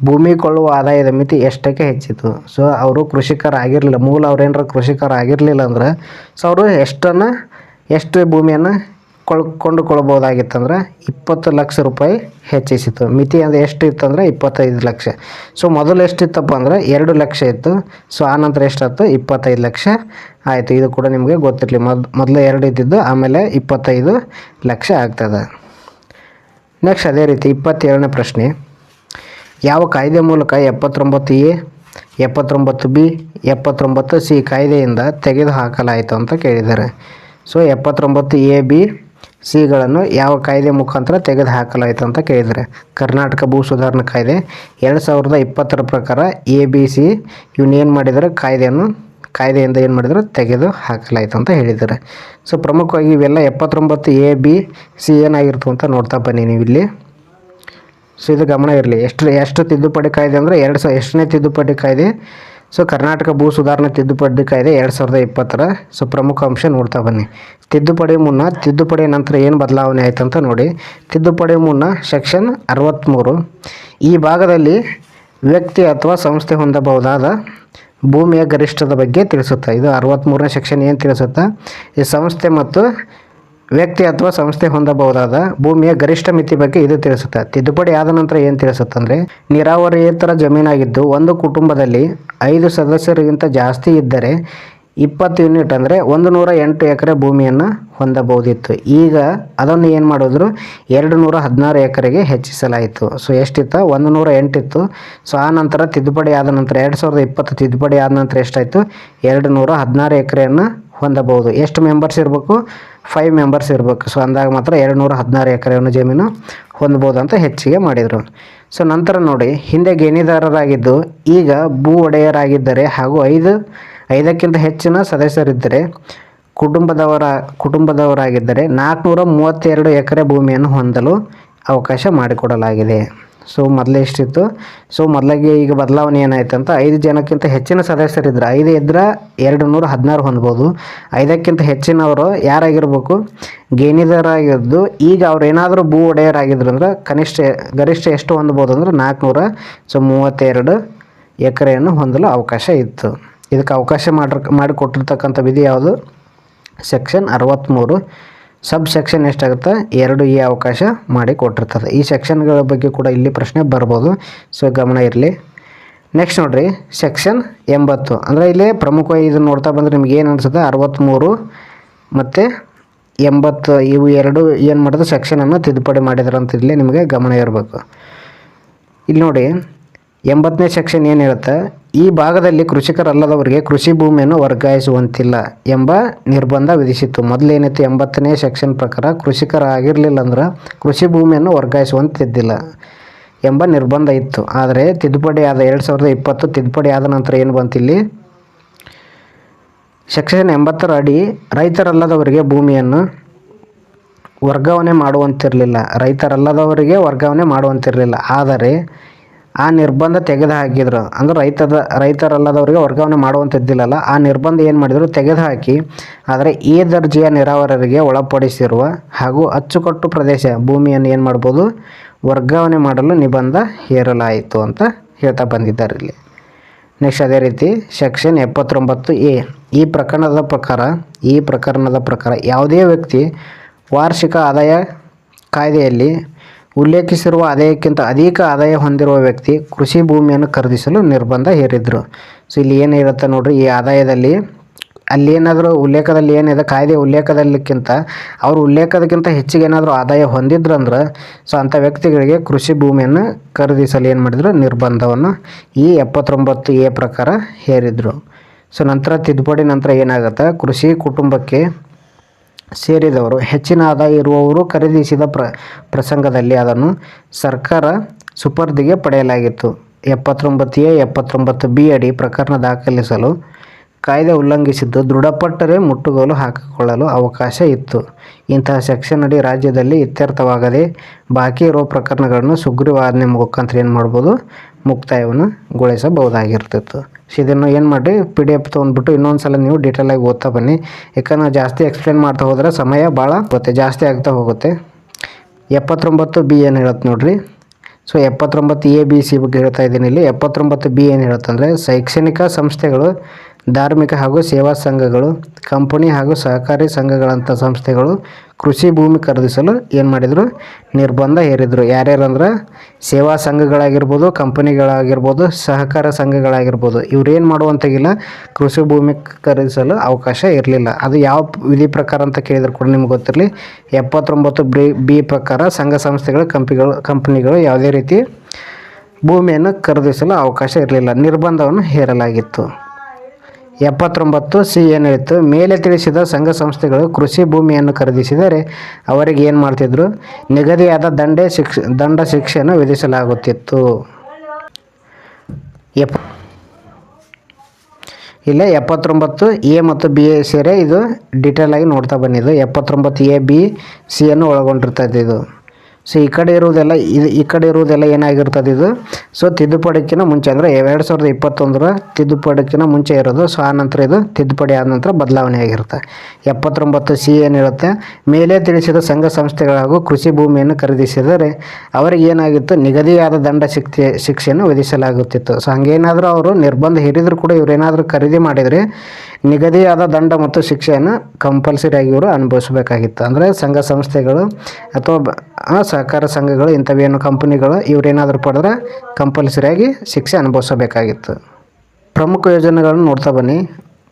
ಭೂಮಿ ಕೊಳ್ಳುವ ಆದಾಯದ ಮಿತಿ ಎಷ್ಟಕ್ಕೆ ಹೆಚ್ಚಿತ್ತು? ಸೊ, ಅವರು ಕೃಷಿಕರಾಗಿರಲಿಲ್ಲ, ಮೂಲ ಅವ್ರೇನಾರ ಕೃಷಿಕರಾಗಿರಲಿಲ್ಲ ಅಂದ್ರೆ, ಸೊ ಅವರು ಎಷ್ಟನ್ನು ಎಷ್ಟು ಭೂಮಿಯನ್ನು ಕೊಳ್ ಕೊಂಡುಕೊಳ್ಬೋದಾಗಿತ್ತಂದ್ರೆ ಇಪ್ಪತ್ತು ಲಕ್ಷ ರೂಪಾಯಿ ಹೆಚ್ಚಿಸಿತು ಮಿತಿ ಅಂದರೆ ಎಷ್ಟು ಇತ್ತಂದ್ರೆ ಇಪ್ಪತ್ತೈದು ಲಕ್ಷ. ಸೊ, ಮೊದಲು ಎಷ್ಟಿತ್ತಪ್ಪ ಅಂದ್ರೆ ಎರಡು ಲಕ್ಷ ಇತ್ತು. ಸೊ ಆನಂತರ ಎಷ್ಟಾಯ್ತು? ಇಪ್ಪತ್ತೈದು ಲಕ್ಷ ಆಯಿತು. ಇದು ಕೂಡ ನಿಮಗೆ ಗೊತ್ತಿರಲಿ. ಮೊದ್, ಮೊದಲು ಎರಡು ಇದ್ದಿದ್ದು, ಆಮೇಲೆ ಇಪ್ಪತ್ತೈದು ಲಕ್ಷ ಆಗ್ತದೆ. ನೆಕ್ಸ್ಟ್ ಅದೇ ರೀತಿ ಇಪ್ಪತ್ತೇಳನೇ ಪ್ರಶ್ನೆ. ಯಾವ ಕಾಯ್ದೆ ಮೂಲಕ ಎಪ್ಪತ್ತೊಂಬತ್ತು ಎ, ಎಪ್ಪತ್ತೊಂಬತ್ತು ಬಿ, ಎಪ್ಪತ್ತೊಂಬತ್ತು ಸಿ ಕಾಯ್ದೆಯಿಂದ ತೆಗೆದು ಹಾಕಲಾಯಿತು ಅಂತ ಕೇಳಿದ್ದಾರೆ. ಸೊ ಎಪ್ಪತ್ತೊಂಬತ್ತು ಎ ಬಿ ಸಿಗಳನ್ನು ಯಾವ ಕಾಯ್ದೆ ಮುಖಾಂತರ ತೆಗೆದು ಹಾಕಲಾಯಿತು ಅಂತ ಕೇಳಿದರೆ, ಕರ್ನಾಟಕ ಭೂ ಸುಧಾರಣಾ ಕಾಯ್ದೆ ಎರಡು ಸಾವಿರದ ಇಪ್ಪತ್ತರ ಪ್ರಕಾರ ಎ ಬಿ ಸಿ ಇವನ್ನ ಏನು ಮಾಡಿದ್ದಾರೆ ಕಾಯ್ದೆಯನ್ನು, ಕಾಯ್ದೆಯಿಂದ ಏನು ಮಾಡಿದ್ರು ತೆಗೆದು ಹಾಕಲಾಯಿತು ಅಂತ ಹೇಳಿದ್ದಾರೆ. ಸೊ ಪ್ರಮುಖವಾಗಿ ಇವೆಲ್ಲ ಎಪ್ಪತ್ತೊಂಬತ್ತು ಎ ಬಿ ಸಿ ಏನಾಗಿರ್ತು ಅಂತ ನೋಡ್ತಾ ಬನ್ನಿ ನೀವು ಇಲ್ಲಿ ಸೊ ಇದು ಗಮನ ಇರಲಿ. ಎಷ್ಟು ಎಷ್ಟು ತಿದ್ದುಪಡಿ ಕಾಯ್ದೆ ಅಂದರೆ ಎರಡು ಸಾವಿರ ಎಷ್ಟನೇ ತಿದ್ದುಪಡಿ ಕಾಯ್ದೆ? ಸೊ ಕರ್ನಾಟಕ ಭೂ ಸುಧಾರಣಾ ತಿದ್ದುಪಡಿ ಕಾಯ್ದೆ ಎರಡು ಸಾವಿರದ ಇಪ್ಪತ್ತರ. ಸೊ ಪ್ರಮುಖ ಅಂಶ ನೋಡ್ತಾ ಬನ್ನಿ. ತಿದ್ದುಪಡಿ ಮುನ್ನ, ತಿದ್ದುಪಡಿ ನಂತರ ಏನು ಬದಲಾವಣೆ ಆಯ್ತು ಅಂತ ನೋಡಿ. ತಿದ್ದುಪಡಿ ಮುನ್ನ ಸೆಕ್ಷನ್ ಅರವತ್ತ್ಮೂರು ಈ ಭಾಗದಲ್ಲಿ ವ್ಯಕ್ತಿ ಅಥವಾ ಸಂಸ್ಥೆ ಹೊಂದಬಹುದಾದ ಭೂಮಿಯ ಗರಿಷ್ಠದ ಬಗ್ಗೆ ತಿಳಿಸುತ್ತೆ, ಇದು ಅರವತ್ತ್ಮೂರನೇ ಸೆಕ್ಷನ್ ಏನು ತಿಳಿಸುತ್ತೆ, ಈ ಸಂಸ್ಥೆ ಮತ್ತು ವ್ಯಕ್ತಿ ಅಥವಾ ಸಂಸ್ಥೆ ಹೊಂದಬಹುದಾದ ಭೂಮಿಯ ಗರಿಷ್ಠ ಮಿತಿ ಬಗ್ಗೆ ಇದು ತಿಳಿಸುತ್ತೆ. ತಿದ್ದುಪಡಿ ಆದ ನಂತರ ಏನು ತಿಳಿಸುತ್ತಂದರೆ ನೀರಾವರಿಯೇತರ ಜಮೀನಾಗಿದ್ದು ಒಂದು ಕುಟುಂಬದಲ್ಲಿ ಐದು ಸದಸ್ಯರಿಗಿಂತ ಜಾಸ್ತಿ ಇದ್ದರೆ ಇಪ್ಪತ್ತು ಯೂನಿಟ್ ಅಂದರೆ ಒಂದು ನೂರ ಎಂಟು ಎಕರೆ ಭೂಮಿಯನ್ನು ಹೊಂದಬಹುದಿತ್ತು. ಈಗ ಅದನ್ನು ಏನು ಮಾಡಿದ್ರು? ಎರಡು ನೂರ ಹದಿನಾರು ಎಕರೆಗೆ ಹೆಚ್ಚಿಸಲಾಯಿತು. ಸೊ, ಎಷ್ಟಿತ್ತು? ಒಂದು ನೂರ ಎಂಟಿತ್ತು ಸೊ, ಆ ನಂತರ ತಿದ್ದುಪಡಿ ಆದ ನಂತರ, ಎರಡು ಸಾವಿರದ ಇಪ್ಪತ್ತು ತಿದ್ದುಪಡಿ ಆದ ನಂತರ ಎಷ್ಟಾಯಿತು? ಎರಡು ನೂರ ಹದಿನಾರು ಎಕರೆಯನ್ನು ಹೊಂದಬಹುದು. ಎಷ್ಟು ಮೆಂಬರ್ಸ್ ಇರಬೇಕು? ಫೈವ್ ಮೆಂಬರ್ಸ್ ಇರಬೇಕು. ಸೊ ಅಂದಾಗ ಮಾತ್ರ ಎರಡು ನೂರ ಹದಿನಾರು ಎಕರೆಯನ್ನು ಜಮೀನು ಹೊಂದ್ಬೋದು ಅಂತ ಹೆಚ್ಚಿಗೆ ಮಾಡಿದರು. ಸೊ ನಂತರ ನೋಡಿ, ಹಿಂದೆ ಗೇಣಿದಾರರಾಗಿದ್ದು, ಈಗ ಭೂ ಒಡೆಯರಾಗಿದ್ದರೆ ಹಾಗೂ ಐದು, ಐದಕ್ಕಿಂತ ಹೆಚ್ಚಿನ ಸದಸ್ಯರಿದ್ದರೆ ಕುಟುಂಬದವರ, ಕುಟುಂಬದವರಾಗಿದ್ದರೆ ನಾಲ್ಕುನೂರ ಮೂವತ್ತೆರಡು ಎಕರೆ ಭೂಮಿಯನ್ನು ಹೊಂದಲು ಅವಕಾಶ ಮಾಡಿಕೊಡಲಾಗಿದೆ. ಸೊ ಮೊದಲೇ ಎಷ್ಟಿತ್ತು? ಸೊ ಮೊದಲಾಗಿ ಈಗ ಬದಲಾವಣೆ ಏನಾಯ್ತು ಅಂತ ಐದು ಜನಕ್ಕಿಂತ ಹೆಚ್ಚಿನ ಸದಸ್ಯರಿದ್ರೆ ಐದು ಇದ್ರೆ ಎರಡು ನೂರ ಹದಿನಾರು ಹೊಂದ್ಬೋದು. ಐದಕ್ಕಿಂತ ಹೆಚ್ಚಿನವರು ಯಾರಾಗಿರ್ಬೇಕು? ಗೇಣಿದಾರಾಗಿದ್ದು ಈಗ ಅವ್ರು ಏನಾದರೂ ಭೂ ಒಡೆಯರಾಗಿದ್ರು ಅಂದ್ರೆ ಕನಿಷ್ಠ, ಗರಿಷ್ಠ ಎಷ್ಟು ಹೊಂದ್ಬೋದು ಅಂದ್ರೆ ನಾಲ್ಕುನೂರ, ಸೊ ಮೂವತ್ತೆರಡು ಎಕರೆಯನ್ನು ಹೊಂದಲು ಅವಕಾಶ ಇತ್ತು. ಇದಕ್ಕೆ ಅವಕಾಶ ಮಾಡಿರ್, ಮಾಡಿಕೊಟ್ಟಿರ್ತಕ್ಕಂಥ ವಿಧಿ ಯಾವುದು? ಸೆಕ್ಷನ್ ಅರವತ್ತ್ಮೂರು ಸಬ್ ಸೆಕ್ಷನ್ ಎಷ್ಟಾಗುತ್ತೆ? ಎರಡು ಈ ಅವಕಾಶ ಮಾಡಿ ಕೊಟ್ಟಿರ್ತದೆ. ಈ ಸೆಕ್ಷನ್ಗಳ ಬಗ್ಗೆ ಕೂಡ ಇಲ್ಲಿ ಪ್ರಶ್ನೆ ಬರ್ಬೋದು. ಸೊ ಗಮನ ಇರಲಿ. ನೆಕ್ಸ್ಟ್ ನೋಡಿರಿ. ಸೆಕ್ಷನ್ ಎಂಬತ್ತು. ಅಂದರೆ ಇಲ್ಲಿ ಪ್ರಮುಖವಾಗಿ ಇದನ್ನು ನೋಡ್ತಾ ಬಂದರೆ ನಿಮ್ಗೆ ಏನು ಅನಿಸುತ್ತೆ? ಅರವತ್ತ್ಮೂರು ಮತ್ತು ಎಂಬತ್ತು, ಇವು ಎರಡು ಏನು ಮಾಡೋದು ಸೆಕ್ಷನನ್ನು ತಿದ್ದುಪಡಿ ಮಾಡಿದ್ರು ಅಂತ ಇಲ್ಲಿ ನಿಮಗೆ ಗಮನ ಇರಬೇಕು. ಇಲ್ಲಿ ನೋಡಿ, ಎಂಬತ್ತನೇ ಸೆಕ್ಷನ್ ಏನು ಹೇಳುತ್ತೆ ಈ ಭಾಗದಲ್ಲಿ ಕೃಷಿಕರಲ್ಲದವರಿಗೆ ಕೃಷಿ ಭೂಮಿಯನ್ನು ವರ್ಗಾಯಿಸುವಂತಿಲ್ಲ ಎಂಬ ನಿರ್ಬಂಧ ವಿಧಿಸಿತ್ತು. ಮೊದಲೇನಿತ್ತು ಎಂಬತ್ತನೇ ಸೆಕ್ಷನ್ ಪ್ರಕಾರ ಕೃಷಿಕರಾಗಿರಲಿಲ್ಲ ಅಂದ್ರೆ ಕೃಷಿ ಭೂಮಿಯನ್ನು ವರ್ಗಾಯಿಸುವಂತಿದ್ದಿಲ್ಲ ಎಂಬ ನಿರ್ಬಂಧ ಇತ್ತು. ಆದರೆ ತಿದ್ದುಪಡಿ ಆದ ಎರಡು ಸಾವಿರದ ಇಪ್ಪತ್ತು ತಿದ್ದುಪಡಿ ಆದ ನಂತರ ಏನು ಬಂತಿಲ್ಲಿ ಸೆಕ್ಷನ್ ಎಂಬತ್ತರ ಅಡಿ ರೈತರಲ್ಲದವರಿಗೆ ಭೂಮಿಯನ್ನು ವರ್ಗಾವಣೆ ಮಾಡುವಂತಿರಲಿಲ್ಲ. ರೈತರಲ್ಲದವರಿಗೆ ವರ್ಗಾವಣೆ ಮಾಡುವಂತಿರಲಿಲ್ಲ. ಆದರೆ ಆ ನಿರ್ಬಂಧ ತೆಗೆದು ಹಾಕಿದ್ರು. ಅಂದ್ರೆ ರೈತದ, ರೈತರಲ್ಲದವರಿಗೆ ವರ್ಗಾವಣೆ ಮಾಡುವಂಥದ್ದಿಲ್ಲಲ್ಲ, ಆ ನಿರ್ಬಂಧ ಏನು ಮಾಡಿದರು? ತೆಗೆದುಹಾಕಿ ಆದರೆ ಎ ದರ್ಜೆಯ ನೀರಾವರಿಗೆ ಒಳಪಡಿಸಿರುವ ಹಾಗೂ ಅಚ್ಚುಕಟ್ಟು ಪ್ರದೇಶ ಭೂಮಿಯನ್ನು ಏನು ಮಾಡ್ಬೋದು? ವರ್ಗಾವಣೆ ಮಾಡಲು ನಿಬಂಧ ಹೇರಲಾಯಿತು ಅಂತ ಹೇಳ್ತಾ ಬಂದಿದ್ದಾರೆ ಇಲ್ಲಿ. ನೆಕ್ಸ್ಟ್ ಅದೇ ರೀತಿ ಸೆಕ್ಷನ್ ಎಪ್ಪತ್ತೊಂಬತ್ತು ಎ, ಈ ಪ್ರಕರಣದ ಪ್ರಕಾರ, ಈ ಪ್ರಕರಣದ ಪ್ರಕಾರ ಯಾವುದೇ ವ್ಯಕ್ತಿ ವಾರ್ಷಿಕ ಆದಾಯ ಕಾಯ್ದೆಯಲ್ಲಿ ಉಲ್ಲೇಖಿಸಿರುವ ಆದಾಯಕ್ಕಿಂತ ಅಧಿಕ ಆದಾಯ ಹೊಂದಿರುವ ವ್ಯಕ್ತಿ ಕೃಷಿ ಭೂಮಿಯನ್ನು ಖರೀದಿಸಲು ನಿರ್ಬಂಧ ಹೇರಿದ್ರು. ಸೊ ಇಲ್ಲಿ ಏನಿರುತ್ತೆ ನೋಡ್ರಿ, ಈ ಆದಾಯದಲ್ಲಿ ಅಲ್ಲಿ ಏನಾದರೂ ಉಲ್ಲೇಖದಲ್ಲಿ ಏನಿದೆ, ಕಾಯ್ದೆ ಉಲ್ಲೇಖದಲ್ಲಿಕ್ಕಿಂತ ಅವರು ಉಲ್ಲೇಖದಕ್ಕಿಂತ ಹೆಚ್ಚಿಗೆ ಏನಾದರೂ ಆದಾಯ ಹೊಂದಿದ್ರಂದ್ರೆ ಸೊ ಅಂಥ ವ್ಯಕ್ತಿಗಳಿಗೆ ಕೃಷಿ ಭೂಮಿಯನ್ನು ಖರೀದಿಸಲು ಏನು ಮಾಡಿದ್ರು, ನಿರ್ಬಂಧವನ್ನು ಈ ಎಪ್ಪತ್ತೊಂಬತ್ತು ಎ ಪ್ರಕಾರ ಹೇರಿದರು. ಸೊ ನಂತರ ತಿದ್ದುಪಡಿ ನಂತರ ಏನಾಗುತ್ತೆ, ಕೃಷಿ ಕುಟುಂಬಕ್ಕೆ ಸೇರಿದವರು, ಹೆಚ್ಚಿನ ಆದಾಯ ಇರುವವರು ಖರೀದಿಸಿದ ಪ್ರ, ಪ್ರಸಂಗದಲ್ಲಿ ಅದನ್ನು ಸರ್ಕಾರ ಸುಪರ್ದಿಗೆ ಪಡೆಯಲಾಗಿತ್ತು. ಎಪ್ಪತ್ತೊಂಬತ್ತು ಎ ಎಪ್ಪತ್ತೊಂಬತ್ತು ಬಿ ಅಡಿ ಪ್ರಕರಣ ದಾಖಲಿಸಲು ಕಾಯ್ದೆ ಉಲ್ಲಂಘಿಸಿದ್ದು ದೃಢಪಟ್ಟರೆ ಮುಟ್ಟುಗೋಲು ಹಾಕಿಕೊಳ್ಳಲು ಅವಕಾಶ ಇತ್ತು. ಇಂತಹ ಸೆಕ್ಷನ್ ಅಡಿ ರಾಜ್ಯದಲ್ಲಿ ಇತ್ಯರ್ಥವಾಗದೆ ಬಾಕಿ ಇರುವ ಪ್ರಕರಣಗಳನ್ನು ಸುಗ್ರೀವಾಜ್ಞೆ ಮುಖಾಂತರ ಏನು ಮಾಡ್ಬೋದು? ಮುಕ್ತಾಯವನ್ನು ಗೊಳಿಸಬಹುದಾಗಿರ್ತಿತ್ತು. ಸೊ ಇದನ್ನು ಏನು ಮಾಡಿರಿ? ಪಿ ಡಿ ಎಫ್ ತೊಗೊಂಡ್ಬಿಟ್ಟು ಇನ್ನೊಂದು ಸಲ ನೀವು ಡೀಟೇಲಾಗಿ ಓದ್ತಾ ಬನ್ನಿ. ಯಾಕಂದ್ರೆ ಜಾಸ್ತಿ ಎಕ್ಸ್ಪ್ಲೇನ್ ಮಾಡ್ತಾ ಹೋದರೆ ಸಮಯ ಭಾಳ ಗೊತ್ತೆ ಜಾಸ್ತಿ ಆಗ್ತಾ ಹೋಗುತ್ತೆ. ಎಪ್ಪತ್ತೊಂಬತ್ತು ಬಿ ಏನು ಹೇಳುತ್ತೆ ನೋಡಿರಿ? ಸೊ ಎಪ್ಪತ್ತೊಂಬತ್ತು ಎ ಬಿ ಸಿ ಬಗ್ಗೆ ಹೇಳ್ತಾ ಇದ್ದೀನಿ ಇಲ್ಲಿ. ಎಪ್ಪತ್ತೊಂಬತ್ತು ಬಿ ಏನು ಹೇಳುತ್ತಂದರೆ, ಶೈಕ್ಷಣಿಕ ಸಂಸ್ಥೆಗಳು ಧಾರ್ಮಿಕ ಹಾಗೂ ಸೇವಾ ಸಂಘಗಳು, ಕಂಪನಿ ಹಾಗೂ ಸಹಕಾರಿ ಸಂಘಗಳಂಥ ಸಂಸ್ಥೆಗಳು ಕೃಷಿ ಭೂಮಿ ಖರೀದಿಸಲು ಏನು ಮಾಡಿದರು? ನಿರ್ಬಂಧ ಹೇರಿದರು. ಯಾರ್ಯಾರಂದ್ರೆ? ಸೇವಾ ಸಂಘಗಳಾಗಿರ್ಬೋದು, ಕಂಪನಿಗಳಾಗಿರ್ಬೋದು, ಸಹಕಾರ ಸಂಘಗಳಾಗಿರ್ಬೋದು. ಇವ್ರೇನು ಮಾಡುವಂತಾಗಿಲ್ಲ. ಕೃಷಿ ಭೂಮಿ ಖರೀದಿಸಲು ಅವಕಾಶ ಇರಲಿಲ್ಲ. ಅದು ಯಾವ ವಿಧಿ ಪ್ರಕಾರ ಅಂತ ಕೇಳಿದ್ರು ಕೂಡ ನಿಮ್ಗೆ ಗೊತ್ತಿರಲಿ. ಎಪ್ಪತ್ತೊಂಬತ್ತು ಬಿ ಬಿ ಪ್ರಕಾರ ಸಂಘ ಸಂಸ್ಥೆಗಳು, ಕಂಪಿಗಳು, ಕಂಪನಿಗಳು ಯಾವುದೇ ರೀತಿ ಭೂಮಿಯನ್ನು ಖರೀದಿಸಲು ಅವಕಾಶ ಇರಲಿಲ್ಲ. ನಿರ್ಬಂಧವನ್ನು ಹೇರಲಾಗಿತ್ತು. ಎಪ್ಪತ್ತೊಂಬತ್ತು ಸಿ ಏನು ಮೇಲೆ ತಿಳಿಸಿದ ಸಂಘ ಸಂಸ್ಥೆಗಳು ಕೃಷಿ ಭೂಮಿಯನ್ನು ಖರೀದಿಸಿದರೆ ಅವರಿಗೆ ಏನು ಮಾಡ್ತಿದ್ರು? ನಿಗದಿಯಾದ ದಂಡೆ ಶಿಕ್ಷ, ದಂಡ ಶಿಕ್ಷೆಯನ್ನು ವಿಧಿಸಲಾಗುತ್ತಿತ್ತು. ಎಪ್, ಇಲ್ಲ ಎಪ್ಪತ್ತೊಂಬತ್ತು ಎ ಮತ್ತು ಬಿ ಎ ಸೇರಿ ಇದು ಡೀಟೇಲ್ ಆಗಿ ನೋಡ್ತಾ ಬಂದಿದ್ದು. ಎಪ್ಪತ್ತೊಂಬತ್ತು ಎ, ಬಿ ಸಿಯನ್ನು ಒಳಗೊಂಡಿರ್ತದೆ ಇದು. ಸೊ ಈ ಕಡೆ ಇರುವುದೆಲ್ಲ, ಇದು ಈ ಕಡೆ ಇರುವುದೆಲ್ಲ ಏನಾಗಿರ್ತದೆ ಇದು? ಸೊ ತಿದ್ದುಪಡಿಕಿನ ಮುಂಚೆ ಅಂದರೆ ಎರಡು ಸಾವಿರದ ಇಪ್ಪತ್ತೊಂದರ ತಿದ್ದುಪಡಿಕಿನ ಮುಂಚೆ ಇರೋದು. ಸೊ ಆ ನಂತರ ಇದು ತಿದ್ದುಪಡಿ ಆದ ನಂತರ ಬದಲಾವಣೆ ಆಗಿರುತ್ತೆ. ಎಪ್ಪತ್ತೊಂಬತ್ತು ಸಿ ಏನಿರುತ್ತೆ ಮೇಲೆ ತಿಳಿಸಿದ ಸಂಘ ಸಂಸ್ಥೆಗಳು ಹಾಗೂ ಕೃಷಿ ಭೂಮಿಯನ್ನು ಖರೀದಿಸಿದರೆ ಅವರಿಗೆ ಏನಾಗಿತ್ತು? ನಿಗದಿಯಾದ ದಂಡ ಶಿಕ್ಷೆ, ಶಿಕ್ಷೆಯನ್ನು ವಿಧಿಸಲಾಗುತ್ತಿತ್ತು. ಸೊ ಹಂಗೇನಾದರೂ ಅವರು ನಿರ್ಬಂಧ ಹೇರಿದರೂ ಕೂಡ ಇವರೇನಾದರೂ ಖರೀದಿ ಮಾಡಿದರೆ ನಿಗದಿಯಾದ ದಂಡ ಮತ್ತು ಶಿಕ್ಷೆಯನ್ನು ಕಂಪಲ್ಸರಿ ಆಗಿ ಇವರು ಅನುಭವಿಸಬೇಕಾಗಿತ್ತು. ಅಂದರೆ ಸಂಘ ಸಂಸ್ಥೆಗಳು ಅಥವಾ ಸಹಕಾರ ಸಂಘಗಳು ಇಂಥವೇನು ಕಂಪನಿಗಳು ಇವರೇನಾದರೂ ಪಡೆದ್ರೆ ಕಂಪಲ್ಸರಿಯಾಗಿ ಶಿಕ್ಷೆ ಅನುಭವಿಸಬೇಕಾಗಿತ್ತು. ಪ್ರಮುಖ ಯೋಜನೆಗಳನ್ನು ನೋಡ್ತಾ ಬನ್ನಿ.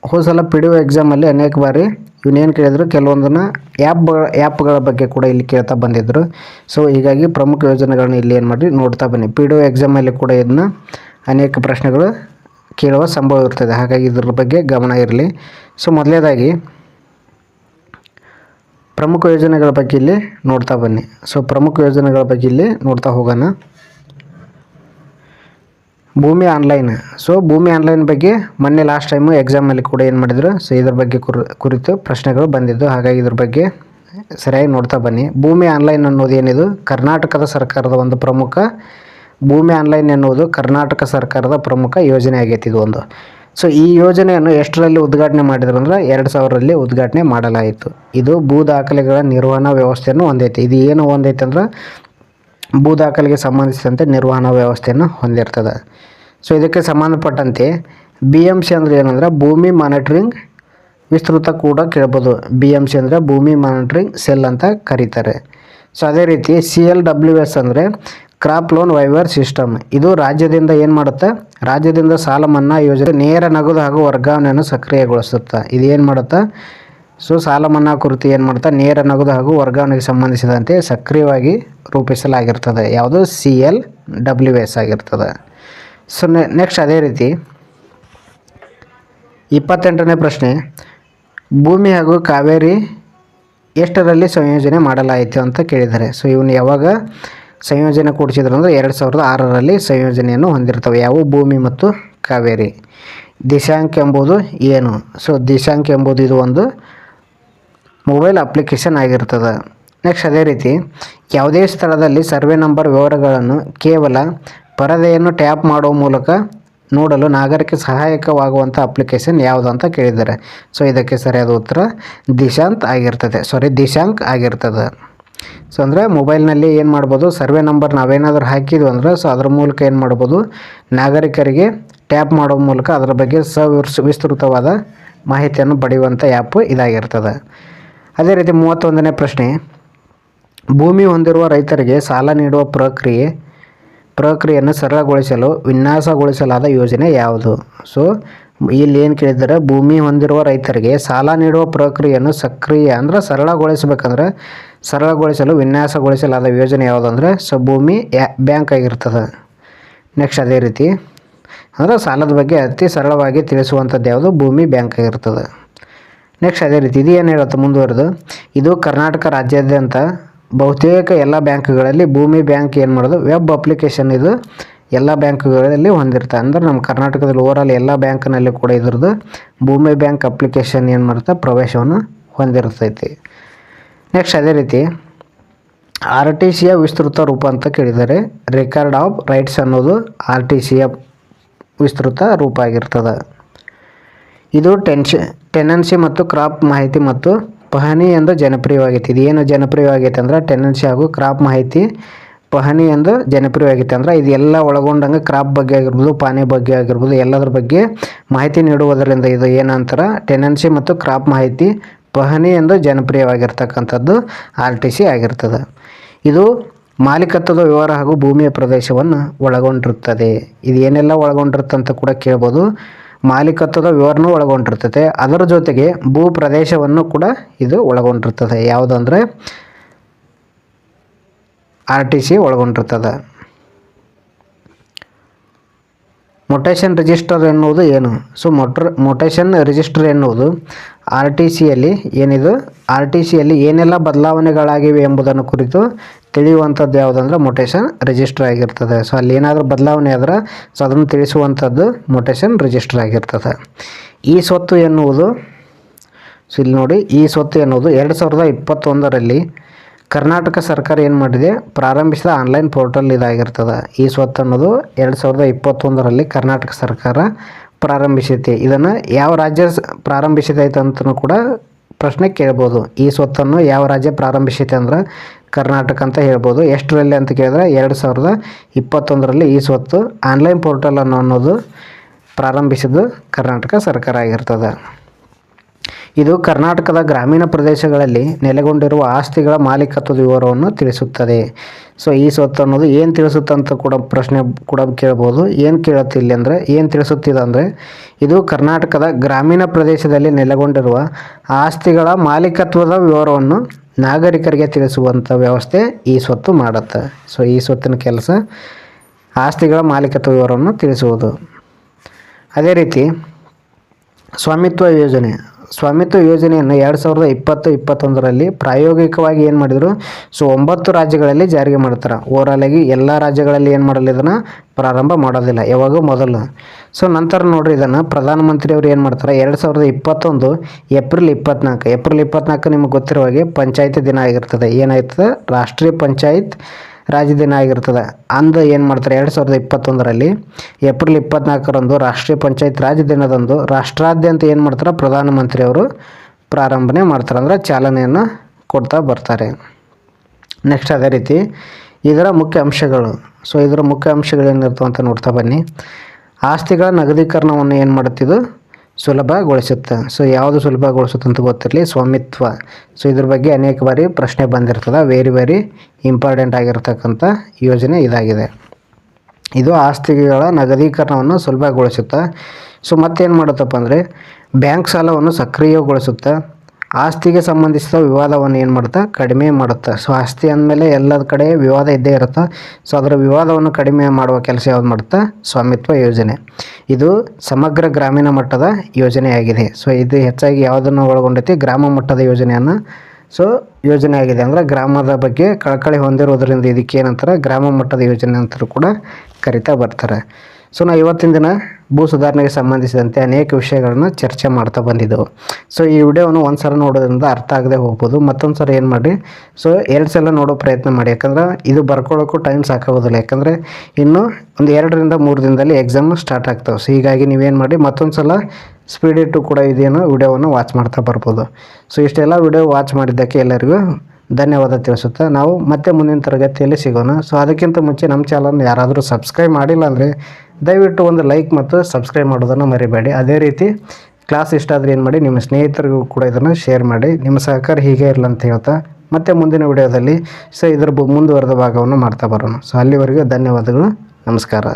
ಹೋದ ಸಲ ಪಿ ಡಿ ಒ ಎಕ್ಸಾಮಲ್ಲಿ ಅನೇಕ ಬಾರಿ ಇವನೇನು ಕೇಳಿದ್ರು? ಕೆಲವೊಂದನ್ನು ಆ್ಯಪ್ ಆ್ಯಪ್ಗಳ ಬಗ್ಗೆ ಕೂಡ ಇಲ್ಲಿ ಕೇಳ್ತಾ ಬಂದಿದ್ದರು ಸೊ ಹೀಗಾಗಿ ಪ್ರಮುಖ ಯೋಜನೆಗಳನ್ನ ಇಲ್ಲಿ ಏನು ಮಾಡಿ ನೋಡ್ತಾ ಬನ್ನಿ. ಪಿ ಡಿ ಒ ಎಕ್ಸಾಮಲ್ಲಿ ಕೂಡ ಇದನ್ನ ಅನೇಕ ಪ್ರಶ್ನೆಗಳು ಕೇಳುವ ಸಂಭವ ಇರ್ತದೆ. ಹಾಗಾಗಿ ಇದ್ರ ಬಗ್ಗೆ ಗಮನ ಇರಲಿ. ಸೊ ಮೊದಲನೇದಾಗಿ ಪ್ರಮುಖ ಯೋಜನೆಗಳ ಬಗ್ಗೆ ಇಲ್ಲಿ ನೋಡ್ತಾ ಬನ್ನಿ. ಸೊ ಪ್ರಮುಖ ಯೋಜನೆಗಳ ಬಗ್ಗೆ ಇಲ್ಲಿ ನೋಡ್ತಾ ಹೋಗೋಣ. ಭೂಮಿ ಆನ್ಲೈನ್. ಸೊ ಭೂಮಿ ಆನ್ಲೈನ್ ಬಗ್ಗೆ ಮೊನ್ನೆ ಲಾಸ್ಟ್ ಟೈಮು ಎಕ್ಸಾಮಲ್ಲಿ ಕೂಡ ಏನು ಮಾಡಿದರು? ಸೊ ಇದ್ರ ಬಗ್ಗೆ ಕುರು, ಕುರಿತು ಪ್ರಶ್ನೆಗಳು ಬಂದಿದ್ದು. ಹಾಗಾಗಿ ಇದ್ರ ಬಗ್ಗೆ ಸರಿಯಾಗಿ ನೋಡ್ತಾ ಬನ್ನಿ. ಭೂಮಿ ಆನ್ಲೈನ್ ಅನ್ನೋದು ಏನಿದು? ಕರ್ನಾಟಕದ ಸರ್ಕಾರದ ಒಂದು ಪ್ರಮುಖ ಭೂಮಿ ಆನ್ಲೈನ್ ಎನ್ನುವುದು ಕರ್ನಾಟಕ ಸರ್ಕಾರದ ಪ್ರಮುಖ ಯೋಜನೆ ಆಗೈತಿ ಇದು ಒಂದು. ಸೊ ಈ ಯೋಜನೆಯನ್ನು ಎಷ್ಟರಲ್ಲಿ ಉದ್ಘಾಟನೆ ಮಾಡಿದ್ರು ಅಂದ್ರೆ ಎರಡು ಸಾವಿರದಲ್ಲಿ ಉದ್ಘಾಟನೆ ಮಾಡಲಾಯಿತು. ಇದು ಭೂ ದಾಖಲೆಗಳ ನಿರ್ವಹಣಾ ವ್ಯವಸ್ಥೆಯನ್ನು ಹೊಂದೈತಿ. ಇದು ಏನು ಹೊಂದೈತೆ ಅಂದ್ರೆ ಭೂ ದಾಖಲೆಗೆ ಸಂಬಂಧಿಸಿದಂತೆ ನಿರ್ವಹಣಾ ವ್ಯವಸ್ಥೆಯನ್ನು ಹೊಂದಿರ್ತದೆ. ಸೊ ಇದಕ್ಕೆ ಸಂಬಂಧಪಟ್ಟಂತೆ ಬಿ ಎಂ ಸಿ ಅಂದರೆ ಏನಂದ್ರೆ ಭೂಮಿ ಮಾನಿಟ್ರಿಂಗ್ ವಿಸ್ತೃತ ಕೂಡ ಕೇಳ್ಬೋದು. ಬಿ ಎಂ ಸಿ ಅಂದರೆ ಭೂಮಿ ಮಾನಿಟ್ರಿಂಗ್ ಸೆಲ್ ಅಂತ ಕರೀತಾರೆ. ಸೊ ಅದೇ ರೀತಿ ಸಿ ಎಲ್ ಡಬ್ಲ್ಯೂ ಎಸ್ ಅಂದರೆ ಕ್ರಾಪ್ ಲೋನ್ ವೈವರ್ ಸಿಸ್ಟಮ್. ಇದು ರಾಜ್ಯದಿಂದ ಏನು ಮಾಡುತ್ತೆ? ರಾಜ್ಯದಿಂದ ಸಾಲ ಮನ್ನಾ ಯೋಜನೆ ನೇರ ನಗದು ಹಾಗೂ ವರ್ಗಾವಣೆಯನ್ನು ಸಕ್ರಿಯಗೊಳಿಸುತ್ತೆ. ಇದು ಏನು ಮಾಡುತ್ತೆ? ಸೊ, ಸಾಲ ಮನ್ನಾ ಕುರಿತು ಏನು ಮಾಡ್ತಾ ನೇರ ನಗದು ಹಾಗೂ ವರ್ಗಾವಣೆಗೆ ಸಂಬಂಧಿಸಿದಂತೆ ಸಕ್ರಿಯವಾಗಿ ರೂಪಿಸಲಾಗಿರ್ತದೆ. ಯಾವುದು? ಸಿ ಎಲ್ ಡಬ್ಲ್ಯೂ ಎಸ್ ಆಗಿರ್ತದೆ. ಸೊ ನೆಕ್ಸ್ಟ್ ಅದೇ ರೀತಿ ಇಪ್ಪತ್ತೆಂಟನೇ ಪ್ರಶ್ನೆ. ಭೂಮಿ ಹಾಗೂ ಕಾವೇರಿ ಎಷ್ಟರಲ್ಲಿ ಸಂಯೋಜನೆ ಮಾಡಲಾಯಿತು ಅಂತ ಕೇಳಿದ್ದಾರೆ. ಸೊ, ಇವನು ಯಾವಾಗ? ಸಂಯೋಜನೆ ಕೂಡಿಸಿದ್ರು ಅಂದರೆ ಎರಡು ಸಾವಿರದ ಆರರಲ್ಲಿ ಸಂಯೋಜನೆಯನ್ನು ಹೊಂದಿರ್ತವೆ. ಯಾವುವು ಭೂಮಿ ಮತ್ತು ಕಾವೇರಿ. ದಿಶಾಂಕ್ ಎಂಬುದು ಏನು? ಸೊ ದಿಶಾಂಕ್ ಎಂಬುದು ಇದು ಒಂದು ಮೊಬೈಲ್ ಅಪ್ಲಿಕೇಶನ್ ಆಗಿರ್ತದೆ. ನೆಕ್ಸ್ಟ್ ಅದೇ ರೀತಿ, ಯಾವುದೇ ಸ್ಥಳದಲ್ಲಿ ಸರ್ವೆ ನಂಬರ್ ವಿವರಗಳನ್ನು ಕೇವಲ ಪರದೆಯನ್ನು ಟ್ಯಾಪ್ ಮಾಡುವ ಮೂಲಕ ನೋಡಲು ನಾಗರಿಕ ಸಹಾಯಕವಾಗುವಂಥ ಅಪ್ಲಿಕೇಶನ್ ಯಾವುದು ಅಂತ ಕೇಳಿದ್ದಾರೆ. ಸೊ ಇದಕ್ಕೆ ಸರಿಯಾದ ಉತ್ತರ ದಿಶಾಂತ್ ಆಗಿರ್ತದೆ. ಸಾರಿ ದಿಶಾಂಕ್ ಆಗಿರ್ತದೆ. ಸೊ ಅಂದರೆ ಮೊಬೈಲ್ನಲ್ಲಿ ಏನು ಮಾಡ್ಬೋದು? ಸರ್ವೆ ನಂಬರ್ ನಾವೇನಾದರೂ ಹಾಕಿದ್ವಿ ಅಂದರೆ ಸೊ ಅದ್ರ ಮೂಲಕ ಏನು ಮಾಡ್ಬೋದು? ನಾಗರಿಕರಿಗೆ ಟ್ಯಾಪ್ ಮಾಡೋ ಮೂಲಕ ಅದರ ಬಗ್ಗೆ ಸ ವಿಸ್ತೃತವಾದ ಮಾಹಿತಿಯನ್ನು ಪಡೆಯುವಂಥ ಆ್ಯಪ್ ಇದಾಗಿರ್ತದೆ. ಅದೇ ರೀತಿ ಮೂವತ್ತೊಂದನೇ ಪ್ರಶ್ನೆ. ಭೂಮಿ ಹೊಂದಿರುವ ರೈತರಿಗೆ ಸಾಲ ನೀಡುವ ಪ್ರಕ್ರಿಯೆ, ಪ್ರಕ್ರಿಯೆಯನ್ನು ಸರಳಗೊಳಿಸಲು ವಿನ್ಯಾಸಗೊಳಿಸಲಾದ ಯೋಜನೆ ಯಾವುದು? ಸೊ ಇಲ್ಲಿ ಏನು ಕೇಳಿದ್ದಾರೆ? ಭೂಮಿ ಹೊಂದಿರುವ ರೈತರಿಗೆ ಸಾಲ ನೀಡುವ ಪ್ರಕ್ರಿಯೆಯನ್ನು ಸಕ್ರಿಯ ಅಂದರೆ ಸರಳಗೊಳಿಸಬೇಕಂದ್ರೆ ಸರಳಗೊಳಿಸಲು, ವಿನ್ಯಾಸಗೊಳಿಸಲಾದ ಯೋಜನೆ ಯಾವುದಂದ್ರೆ ಸೊ ಭೂಮಿ ಯಾ, ಬ್ಯಾಂಕ್ ಆಗಿರ್ತದೆ. ನೆಕ್ಸ್ಟ್ ಅದೇ ರೀತಿ. ಅಂದರೆ ಸಾಲದ ಬಗ್ಗೆ ಅತಿ ಸರಳವಾಗಿ ತಿಳಿಸುವಂಥದ್ದು ಯಾವುದು? ಭೂಮಿ ಬ್ಯಾಂಕ್ ಆಗಿರ್ತದೆ. ನೆಕ್ಸ್ಟ್ ಅದೇ ರೀತಿ, ಇದು ಏನು ಹೇಳುತ್ತೆ ಮುಂದುವರೆದು? ಇದು ಕರ್ನಾಟಕ ರಾಜ್ಯಾದ್ಯಂತ ಬಹುತೇಕ ಎಲ್ಲ ಬ್ಯಾಂಕ್ಗಳಲ್ಲಿ ಭೂಮಿ ಬ್ಯಾಂಕ್ ಏನು ಮಾಡೋದು? ವೆಬ್ ಅಪ್ಲಿಕೇಶನ್ ಇದು ಎಲ್ಲ ಬ್ಯಾಂಕ್ಗಳಲ್ಲಿ ಹೊಂದಿರ್ತದೆ ಅಂದ್ರೆ ನಮ್ಮ ಕರ್ನಾಟಕದಲ್ಲಿ ಓವರಾಲ್ ಎಲ್ಲ ಬ್ಯಾಂಕ್ನಲ್ಲಿ ಕೂಡ ಇದ್ರದ್ದು ಭೂಮಿ ಬ್ಯಾಂಕ್ ಅಪ್ಲಿಕೇಶನ್ ಏನು ಮಾಡುತ್ತೆ? ಪ್ರವೇಶವನ್ನು ಹೊಂದಿರ್ತೈತಿ. ನೆಕ್ಸ್ಟ್ ಅದೇ ರೀತಿ ಆರ್ ಟಿ ಸಿಯ ವಿಸ್ತೃತ ರೂಪ ಅಂತ ಕೇಳಿದ್ದಾರೆ. ರೆಕಾರ್ಡ್ ಆಫ್ ರೈಟ್ಸ್ ಅನ್ನೋದು ಆರ್ ಟಿ ಸಿಯ ವಿಸ್ತೃತ ರೂಪ ಆಗಿರ್ತದೆ. ಇದು ಟೆನ್ಶ ಟೆನನ್ಸಿ ಮತ್ತು ಕ್ರಾಪ್ ಮಾಹಿತಿ ಮತ್ತು ಪಹಣಿ ಎಂದು ಜನಪ್ರಿಯವಾಗೈತಿ. ಇದು ಏನು ಜನಪ್ರಿಯವಾಗೈತೆ ಅಂದ್ರೆ ಟೆನನ್ಸಿ ಹಾಗೂ ಕ್ರಾಪ್ ಮಾಹಿತಿ, ಪಹಣಿ ಎಂದು ಜನಪ್ರಿಯವಾಗಿತ್ತು ಅಂದ್ರೆ ಇದೆಲ್ಲ ಒಳಗೊಂಡಂಗೆ ಕ್ರಾಪ್ ಬಗ್ಗೆ ಆಗಿರ್ಬೋದು, ಪಾನಿ ಬಗ್ಗೆ ಆಗಿರ್ಬೋದು, ಎಲ್ಲದರ ಬಗ್ಗೆ ಮಾಹಿತಿ ನೀಡುವುದರಿಂದ ಇದು ಏನಂತಾರೆ ಟೆನನ್ಸಿ ಮತ್ತು ಕ್ರಾಪ್ ಮಾಹಿತಿ ಪಹಣಿ ಎಂದು ಜನಪ್ರಿಯವಾಗಿರ್ತಕ್ಕಂಥದ್ದು ಆರ್ ಟಿ ಸಿ ಆಗಿರ್ತದೆ. ಇದು ಮಾಲೀಕತ್ವದ ವಿವರ ಹಾಗೂ ಭೂಮಿಯ ಪ್ರದೇಶವನ್ನು ಒಳಗೊಂಡಿರುತ್ತದೆ. ಇದು ಏನೆಲ್ಲ ಒಳಗೊಂಡಿರುತ್ತೆ ಅಂತ ಕೂಡ ಕೇಳ್ಬೋದು. ಮಾಲೀಕತ್ವದ ವಿವರನೂ ಒಳಗೊಂಡಿರ್ತದೆ. ಅದರ ಜೊತೆಗೆ ಭೂ ಪ್ರದೇಶವನ್ನು ಕೂಡ ಇದು ಒಳಗೊಂಡಿರ್ತದೆ. ಯಾವುದಂದರೆ ಆರ್ ಟಿ ಸಿ ಒಳಗೊಂಡಿರ್ತದೆ. ಮೊಟೇಷನ್ ರಿಜಿಸ್ಟರ್ ಎನ್ನುವುದು ಏನು? ಸೊ ಮೊಟ್ರ್ ಮೊಟೇಷನ್ ರಿಜಿಸ್ಟರ್ ಎನ್ನುವುದು ಆರ್ ಟಿ ಸಿಯಲ್ಲಿ ಏನಿದು? ಆರ್ ಟಿ ಸಿಯಲ್ಲಿ ಏನೆಲ್ಲ ಬದಲಾವಣೆಗಳಾಗಿವೆ ಎಂಬುದನ್ನು ಕುರಿತು ತಿಳಿಯುವಂಥದ್ದು ಯಾವುದಂದ್ರೆ ಮೊಟೇಷನ್ ರಿಜಿಸ್ಟರ್ ಆಗಿರ್ತದೆ. ಸೊ ಅಲ್ಲಿ ಏನಾದರೂ ಬದಲಾವಣೆ ಆದ್ರೆ ಸೊ ಅದನ್ನು ತಿಳಿಸುವಂಥದ್ದು ಮೊಟೇಷನ್ ರಿಜಿಸ್ಟರ್ ಆಗಿರ್ತದೆ. ಈ ಸ್ವತ್ತು ಎನ್ನುವುದು ಸೊ ಇಲ್ಲಿ ನೋಡಿ, ಈ ಸ್ವತ್ತು ಎನ್ನುವುದು ಎರಡು ಸಾವಿರದ ಇಪ್ಪತ್ತೊಂದರಲ್ಲಿ ಕರ್ನಾಟಕ ಸರ್ಕಾರ ಏನು ಮಾಡಿದೆ? ಪ್ರಾರಂಭಿಸಿದ ಆನ್ಲೈನ್ ಪೋರ್ಟಲ್ ಇದಾಗಿರ್ತದೆ. ಈ ಸ್ವತ್ತು ಅನ್ನೋದು ಎರಡು ಸಾವಿರದ ಇಪ್ಪತ್ತೊಂದರಲ್ಲಿ ಕರ್ನಾಟಕ ಸರ್ಕಾರ ಪ್ರಾರಂಭಿಸೈತಿ ಇದನ್ನು ಯಾವ ರಾಜ್ಯ ಪ್ರಾರಂಭಿಸಿದೈತೆ ಅಂತಲೂ ಕೂಡ ಪ್ರಶ್ನೆ ಕೇಳ್ಬೋದು. ಈ ಸ್ವತ್ತನ್ನು ಯಾವ ರಾಜ್ಯ ಪ್ರಾರಂಭಿಸೈತೆ ಅಂದ್ರೆ ಕರ್ನಾಟಕ ಅಂತ ಹೇಳ್ಬೋದು. ಎಷ್ಟರಲ್ಲಿ ಅಂತ ಕೇಳಿದ್ರೆ ಎರಡು ಸಾವಿರದ ಇಪ್ಪತ್ತೊಂದರಲ್ಲಿ ಈ ಸ್ವತ್ತು ಆನ್ಲೈನ್ ಪೋರ್ಟಲ್ ಅನ್ನೋ ಅನ್ನೋದು ಪ್ರಾರಂಭಿಸಿದ್ದು ಕರ್ನಾಟಕ ಸರ್ಕಾರ ಆಗಿರ್ತದೆ. ಇದು ಕರ್ನಾಟಕದ ಗ್ರಾಮೀಣ ಪ್ರದೇಶಗಳಲ್ಲಿ ನೆಲೆಗೊಂಡಿರುವ ಆಸ್ತಿಗಳ ಮಾಲೀಕತ್ವದ ವಿವರವನ್ನು ತಿಳಿಸುತ್ತದೆ. ಸೊ ಈ ಸ್ವತ್ತು ಅನ್ನೋದು ಏನು ತಿಳಿಸುತ್ತೆ ಅಂತ ಕೂಡ ಪ್ರಶ್ನೆ ಕೂಡ ಕೇಳ್ಬೋದು. ಏನು ಕೇಳುತ್ತೆ ಇಲ್ಲಿ ಅಂದರೆ, ಏನು ತಿಳಿಸುತ್ತಿದೆ ಅಂದರೆ, ಇದು ಕರ್ನಾಟಕದ ಗ್ರಾಮೀಣ ಪ್ರದೇಶದಲ್ಲಿ ನೆಲೆಗೊಂಡಿರುವ ಆಸ್ತಿಗಳ ಮಾಲೀಕತ್ವದ ವಿವರವನ್ನು ನಾಗರಿಕರಿಗೆ ತಿಳಿಸುವಂಥ ವ್ಯವಸ್ಥೆ ಈ ಸ್ವತ್ತು ಮಾಡುತ್ತೆ. ಸೊ ಈ ಸ್ವತ್ತಿನ ಕೆಲಸ ಆಸ್ತಿಗಳ ಮಾಲೀಕತ್ವ ವಿವರವನ್ನು ತಿಳಿಸುವುದು. ಅದೇ ರೀತಿ, ಸ್ವಾಮಿತ್ವ ಯೋಜನೆ. ಸ್ವಾಮಿತ್ವ ಯೋಜನೆಯನ್ನು ಎರಡು ಸಾವಿರದ ಇಪ್ಪತ್ತು, ಇಪ್ಪತ್ತೊಂದರಲ್ಲಿ ಪ್ರಾಯೋಗಿಕವಾಗಿ ಏನು ಮಾಡಿದರು? ಸೊ, ಒಂಬತ್ತು ರಾಜ್ಯಗಳಲ್ಲಿ ಜಾರಿಗೆ ಮಾಡ್ತಾರೆ. ಓವರಾಲ್ ಆಗಿ ಎಲ್ಲ ರಾಜ್ಯಗಳಲ್ಲಿ ಏನು ಮಾಡಲ್ಲ ಇದನ್ನು? ಪ್ರಾರಂಭ ಮಾಡೋದಿಲ್ಲ. ಯಾವಾಗ ಮೊದಲು. ಸೊ, ನಂತರ ನೋಡ್ರಿ ಇದನ್ನು. ಪ್ರಧಾನಮಂತ್ರಿಯವರು ಏನು ಮಾಡ್ತಾರೆ? ಎರಡು ಸಾವಿರದ ಇಪ್ಪತ್ತೊಂದು, ಏಪ್ರಿಲ್ ಇಪ್ಪತ್ನಾಲ್ಕು. ಏಪ್ರಿಲ್ ಇಪ್ಪತ್ನಾಲ್ಕು ನಿಮಗೆ ಗೊತ್ತಿರೋ ಹಾಗೆ ಪಂಚಾಯತಿ ದಿನ ಆಗಿರ್ತದೆ. ಏನಾಯ್ತದೆ? ರಾಷ್ಟ್ರೀಯ ಪಂಚಾಯತ್ ರಾಜ ದಿನ ಆಗಿರ್ತದೆ. ಅಂದು ಏನು ಮಾಡ್ತಾರೆ? ಎರಡು ಸಾವಿರದ ಇಪ್ಪತ್ತೊಂದರಲ್ಲಿ ಏಪ್ರಿಲ್ ಇಪ್ಪತ್ನಾಲ್ಕರಂದು ರಾಷ್ಟ್ರೀಯ ಪಂಚಾಯತ್ ರಾಜ್ ದಿನದಂದು ರಾಷ್ಟ್ರಾದ್ಯಂತ ಏನು ಮಾಡ್ತಾರೆ? ಪ್ರಧಾನಮಂತ್ರಿಯವರು ಪ್ರಾರಂಭನೆ ಮಾಡ್ತಾರೆ. ಅಂದರೆ ಚಾಲನೆಯನ್ನು ಕೊಡ್ತಾ ಬರ್ತಾರೆ. ನೆಕ್ಸ್ಟ್ ಅದೇ ರೀತಿ ಇದರ ಮುಖ್ಯ ಅಂಶಗಳು. ಸೊ ಇದರ ಮುಖ್ಯ ಅಂಶಗಳೇನಿರ್ತವೆ ಅಂತ ನೋಡ್ತಾ ಬನ್ನಿ. ಆಸ್ತಿಗಳ ನಗದೀಕರಣವನ್ನು ಏನು ಮಾಡುತ್ತಿದ್ದು? ಸುಲಭಗೊಳಿಸುತ್ತೆ. ಸೊ ಯಾವುದು ಸುಲಭಗೊಳಿಸುತ್ತೆ ಅಂತ ಗೊತ್ತಿರಲಿ, ಸ್ವಾಮಿತ್ವ. ಸೊ ಇದ್ರ ಬಗ್ಗೆ ಅನೇಕ ಬಾರಿ ಪ್ರಶ್ನೆ ಬಂದಿರ್ತದೆ. ವೆರಿ ವೆರಿ ಇಂಪಾರ್ಟೆಂಟ್ ಆಗಿರ್ತಕ್ಕಂಥ ಯೋಜನೆ ಇದಾಗಿದೆ. ಇದು ಆಸ್ತಿಗಳ ನಗದೀಕರಣವನ್ನು ಸುಲಭಗೊಳಿಸುತ್ತೆ. ಸೊ ಮತ್ತೇನು ಮಾಡುತ್ತಪ್ಪ ಅಂದರೆ, ಬ್ಯಾಂಕ್ ಸಾಲವನ್ನು ಸಕ್ರಿಯಗೊಳಿಸುತ್ತೆ. ಆಸ್ತಿಗೆ ಸಂಬಂಧಿಸಿದ ವಿವಾದವನ್ನು ಏನು ಮಾಡುತ್ತೆ? ಕಡಿಮೆ ಮಾಡುತ್ತೆ? ಸೊ ಆಸ್ತಿ ಅಂದಮೇಲೆ ಎಲ್ಲದ ಕಡೆ ವಿವಾದ ಇದ್ದೇ ಇರುತ್ತೆ? ಸೊ ಅದರ ವಿವಾದವನ್ನು ಕಡಿಮೆ ಮಾಡುವ ಕೆಲಸ ಯಾವ್ದು ಮಾಡುತ್ತೆ? ಸ್ವಾಮಿತ್ವ ಯೋಜನೆ. ಇದು ಸಮಗ್ರ ಗ್ರಾಮೀಣ ಮಟ್ಟದ ಯೋಜನೆಯಾಗಿದೆ. ಸೊ ಇದು ಹೆಚ್ಚಾಗಿ ಯಾವುದನ್ನು ಒಳಗೊಂಡೈತಿ ಗ್ರಾಮ ಮಟ್ಟದ ಯೋಜನೆಯನ್ನು. ಸೊ ಯೋಜನೆ ಆಗಿದೆ ಅಂದರೆ ಗ್ರಾಮದ ಬಗ್ಗೆ ಕಳಕಳಿ ಹೊಂದಿರೋದ್ರಿಂದ ಇದಕ್ಕೆ ಏನಂತಾರೆ? ಗ್ರಾಮ ಮಟ್ಟದ ಯೋಜನೆ ಅಂತಲೂ ಕೂಡ ಕರಿತಾ ಬರ್ತಾರೆ. ಸೊ ನಾವು ಇವತ್ತಿನ ದಿನ ಭೂ ಸುಧಾರಣೆಗೆ ಸಂಬಂಧಿಸಿದಂತೆ ಅನೇಕ ವಿಷಯಗಳನ್ನು ಚರ್ಚೆ ಮಾಡ್ತಾ ಬಂದಿದ್ದೆವು ಸೊ ಈ ವಿಡಿಯೋವನ್ನು ಒಂದು ಸಲ ನೋಡೋದ್ರಿಂದ ಅರ್ಥ ಆಗದೆ ಹೋಗ್ಬೋದು. ಮತ್ತೊಂದು ಸಲ ಏನು ಮಾಡಿ ಸೊ ಎರಡು ಸಲ ನೋಡೋ ಪ್ರಯತ್ನ ಮಾಡಿ. ಯಾಕಂದ್ರೆ ಇದು ಬರ್ಕೊಳ್ಳೋಕ್ಕೂ ಟೈಮ್ ಸಾಕಾಗೋದಿಲ್ಲ. ಯಾಕಂದರೆ ಇನ್ನು ಒಂದು ಎರಡರಿಂದ ಮೂರು ದಿನದಲ್ಲಿ ಎಕ್ಸಾಮ್ ಸ್ಟಾರ್ಟ್ ಆಗ್ತಾವೆ. ಸೊ ಹೀಗಾಗಿ ನೀವೇನು ಮಾಡಿ ಮತ್ತೊಂದು ಸಲ ಸ್ಪೀಡ್ ಇಟ್ಟು ಕೂಡ ಇದೇನೋ ವಿಡಿಯೋವನ್ನು ವಾಚ್ ಮಾಡ್ತಾ ಬರ್ಬೋದು. ಸೊ ಇಷ್ಟೆಲ್ಲ ವಿಡಿಯೋ ವಾಚ್ ಮಾಡಿದ್ದಕ್ಕೆ ಎಲ್ಲರಿಗೂ ಧನ್ಯವಾದ ತಿಳಿಸುತ್ತಾ ನಾವು ಮತ್ತೆ ಮುಂದಿನ ತರಗತಿಯಲ್ಲಿ ಸಿಗೋಣ. ಸೊ ಅದಕ್ಕಿಂತ ಮುಂಚೆ ನಮ್ಮ ಚಾನಲ್ನ ಯಾರಾದರೂ ಸಬ್ಸ್ಕ್ರೈಬ್ ಮಾಡಿಲ್ಲ ಅಂದರೆ ದಯವಿಟ್ಟು ಒಂದು ಲೈಕ್ ಮತ್ತು ಸಬ್ಸ್ಕ್ರೈಬ್ ಮಾಡೋದನ್ನು ಮರಿಬೇಡಿ. ಅದೇ ರೀತಿ ಕ್ಲಾಸ್ ಇಷ್ಟ ಆದರೆ ಏನು ಮಾಡಿ, ನಿಮ್ಮ ಸ್ನೇಹಿತರಿಗೂ ಕೂಡ ಇದನ್ನು ಶೇರ್ ಮಾಡಿ. ನಿಮ್ಮ ಸಹಕಾರ ಹೀಗೆ ಇರಲಿ ಅಂತ ಹೇಳ್ತಾ ಮತ್ತೆ ಮುಂದಿನ ವಿಡಿಯೋದಲ್ಲಿ ಸೊ ಇದರ ಮುಂದುವರೆದ ಭಾಗವನ್ನು ಮಾಡ್ತಾ ಬರೋಣ. ಸೊ ಅಲ್ಲಿವರೆಗೂ ಧನ್ಯವಾದಗಳು. ನಮಸ್ಕಾರ.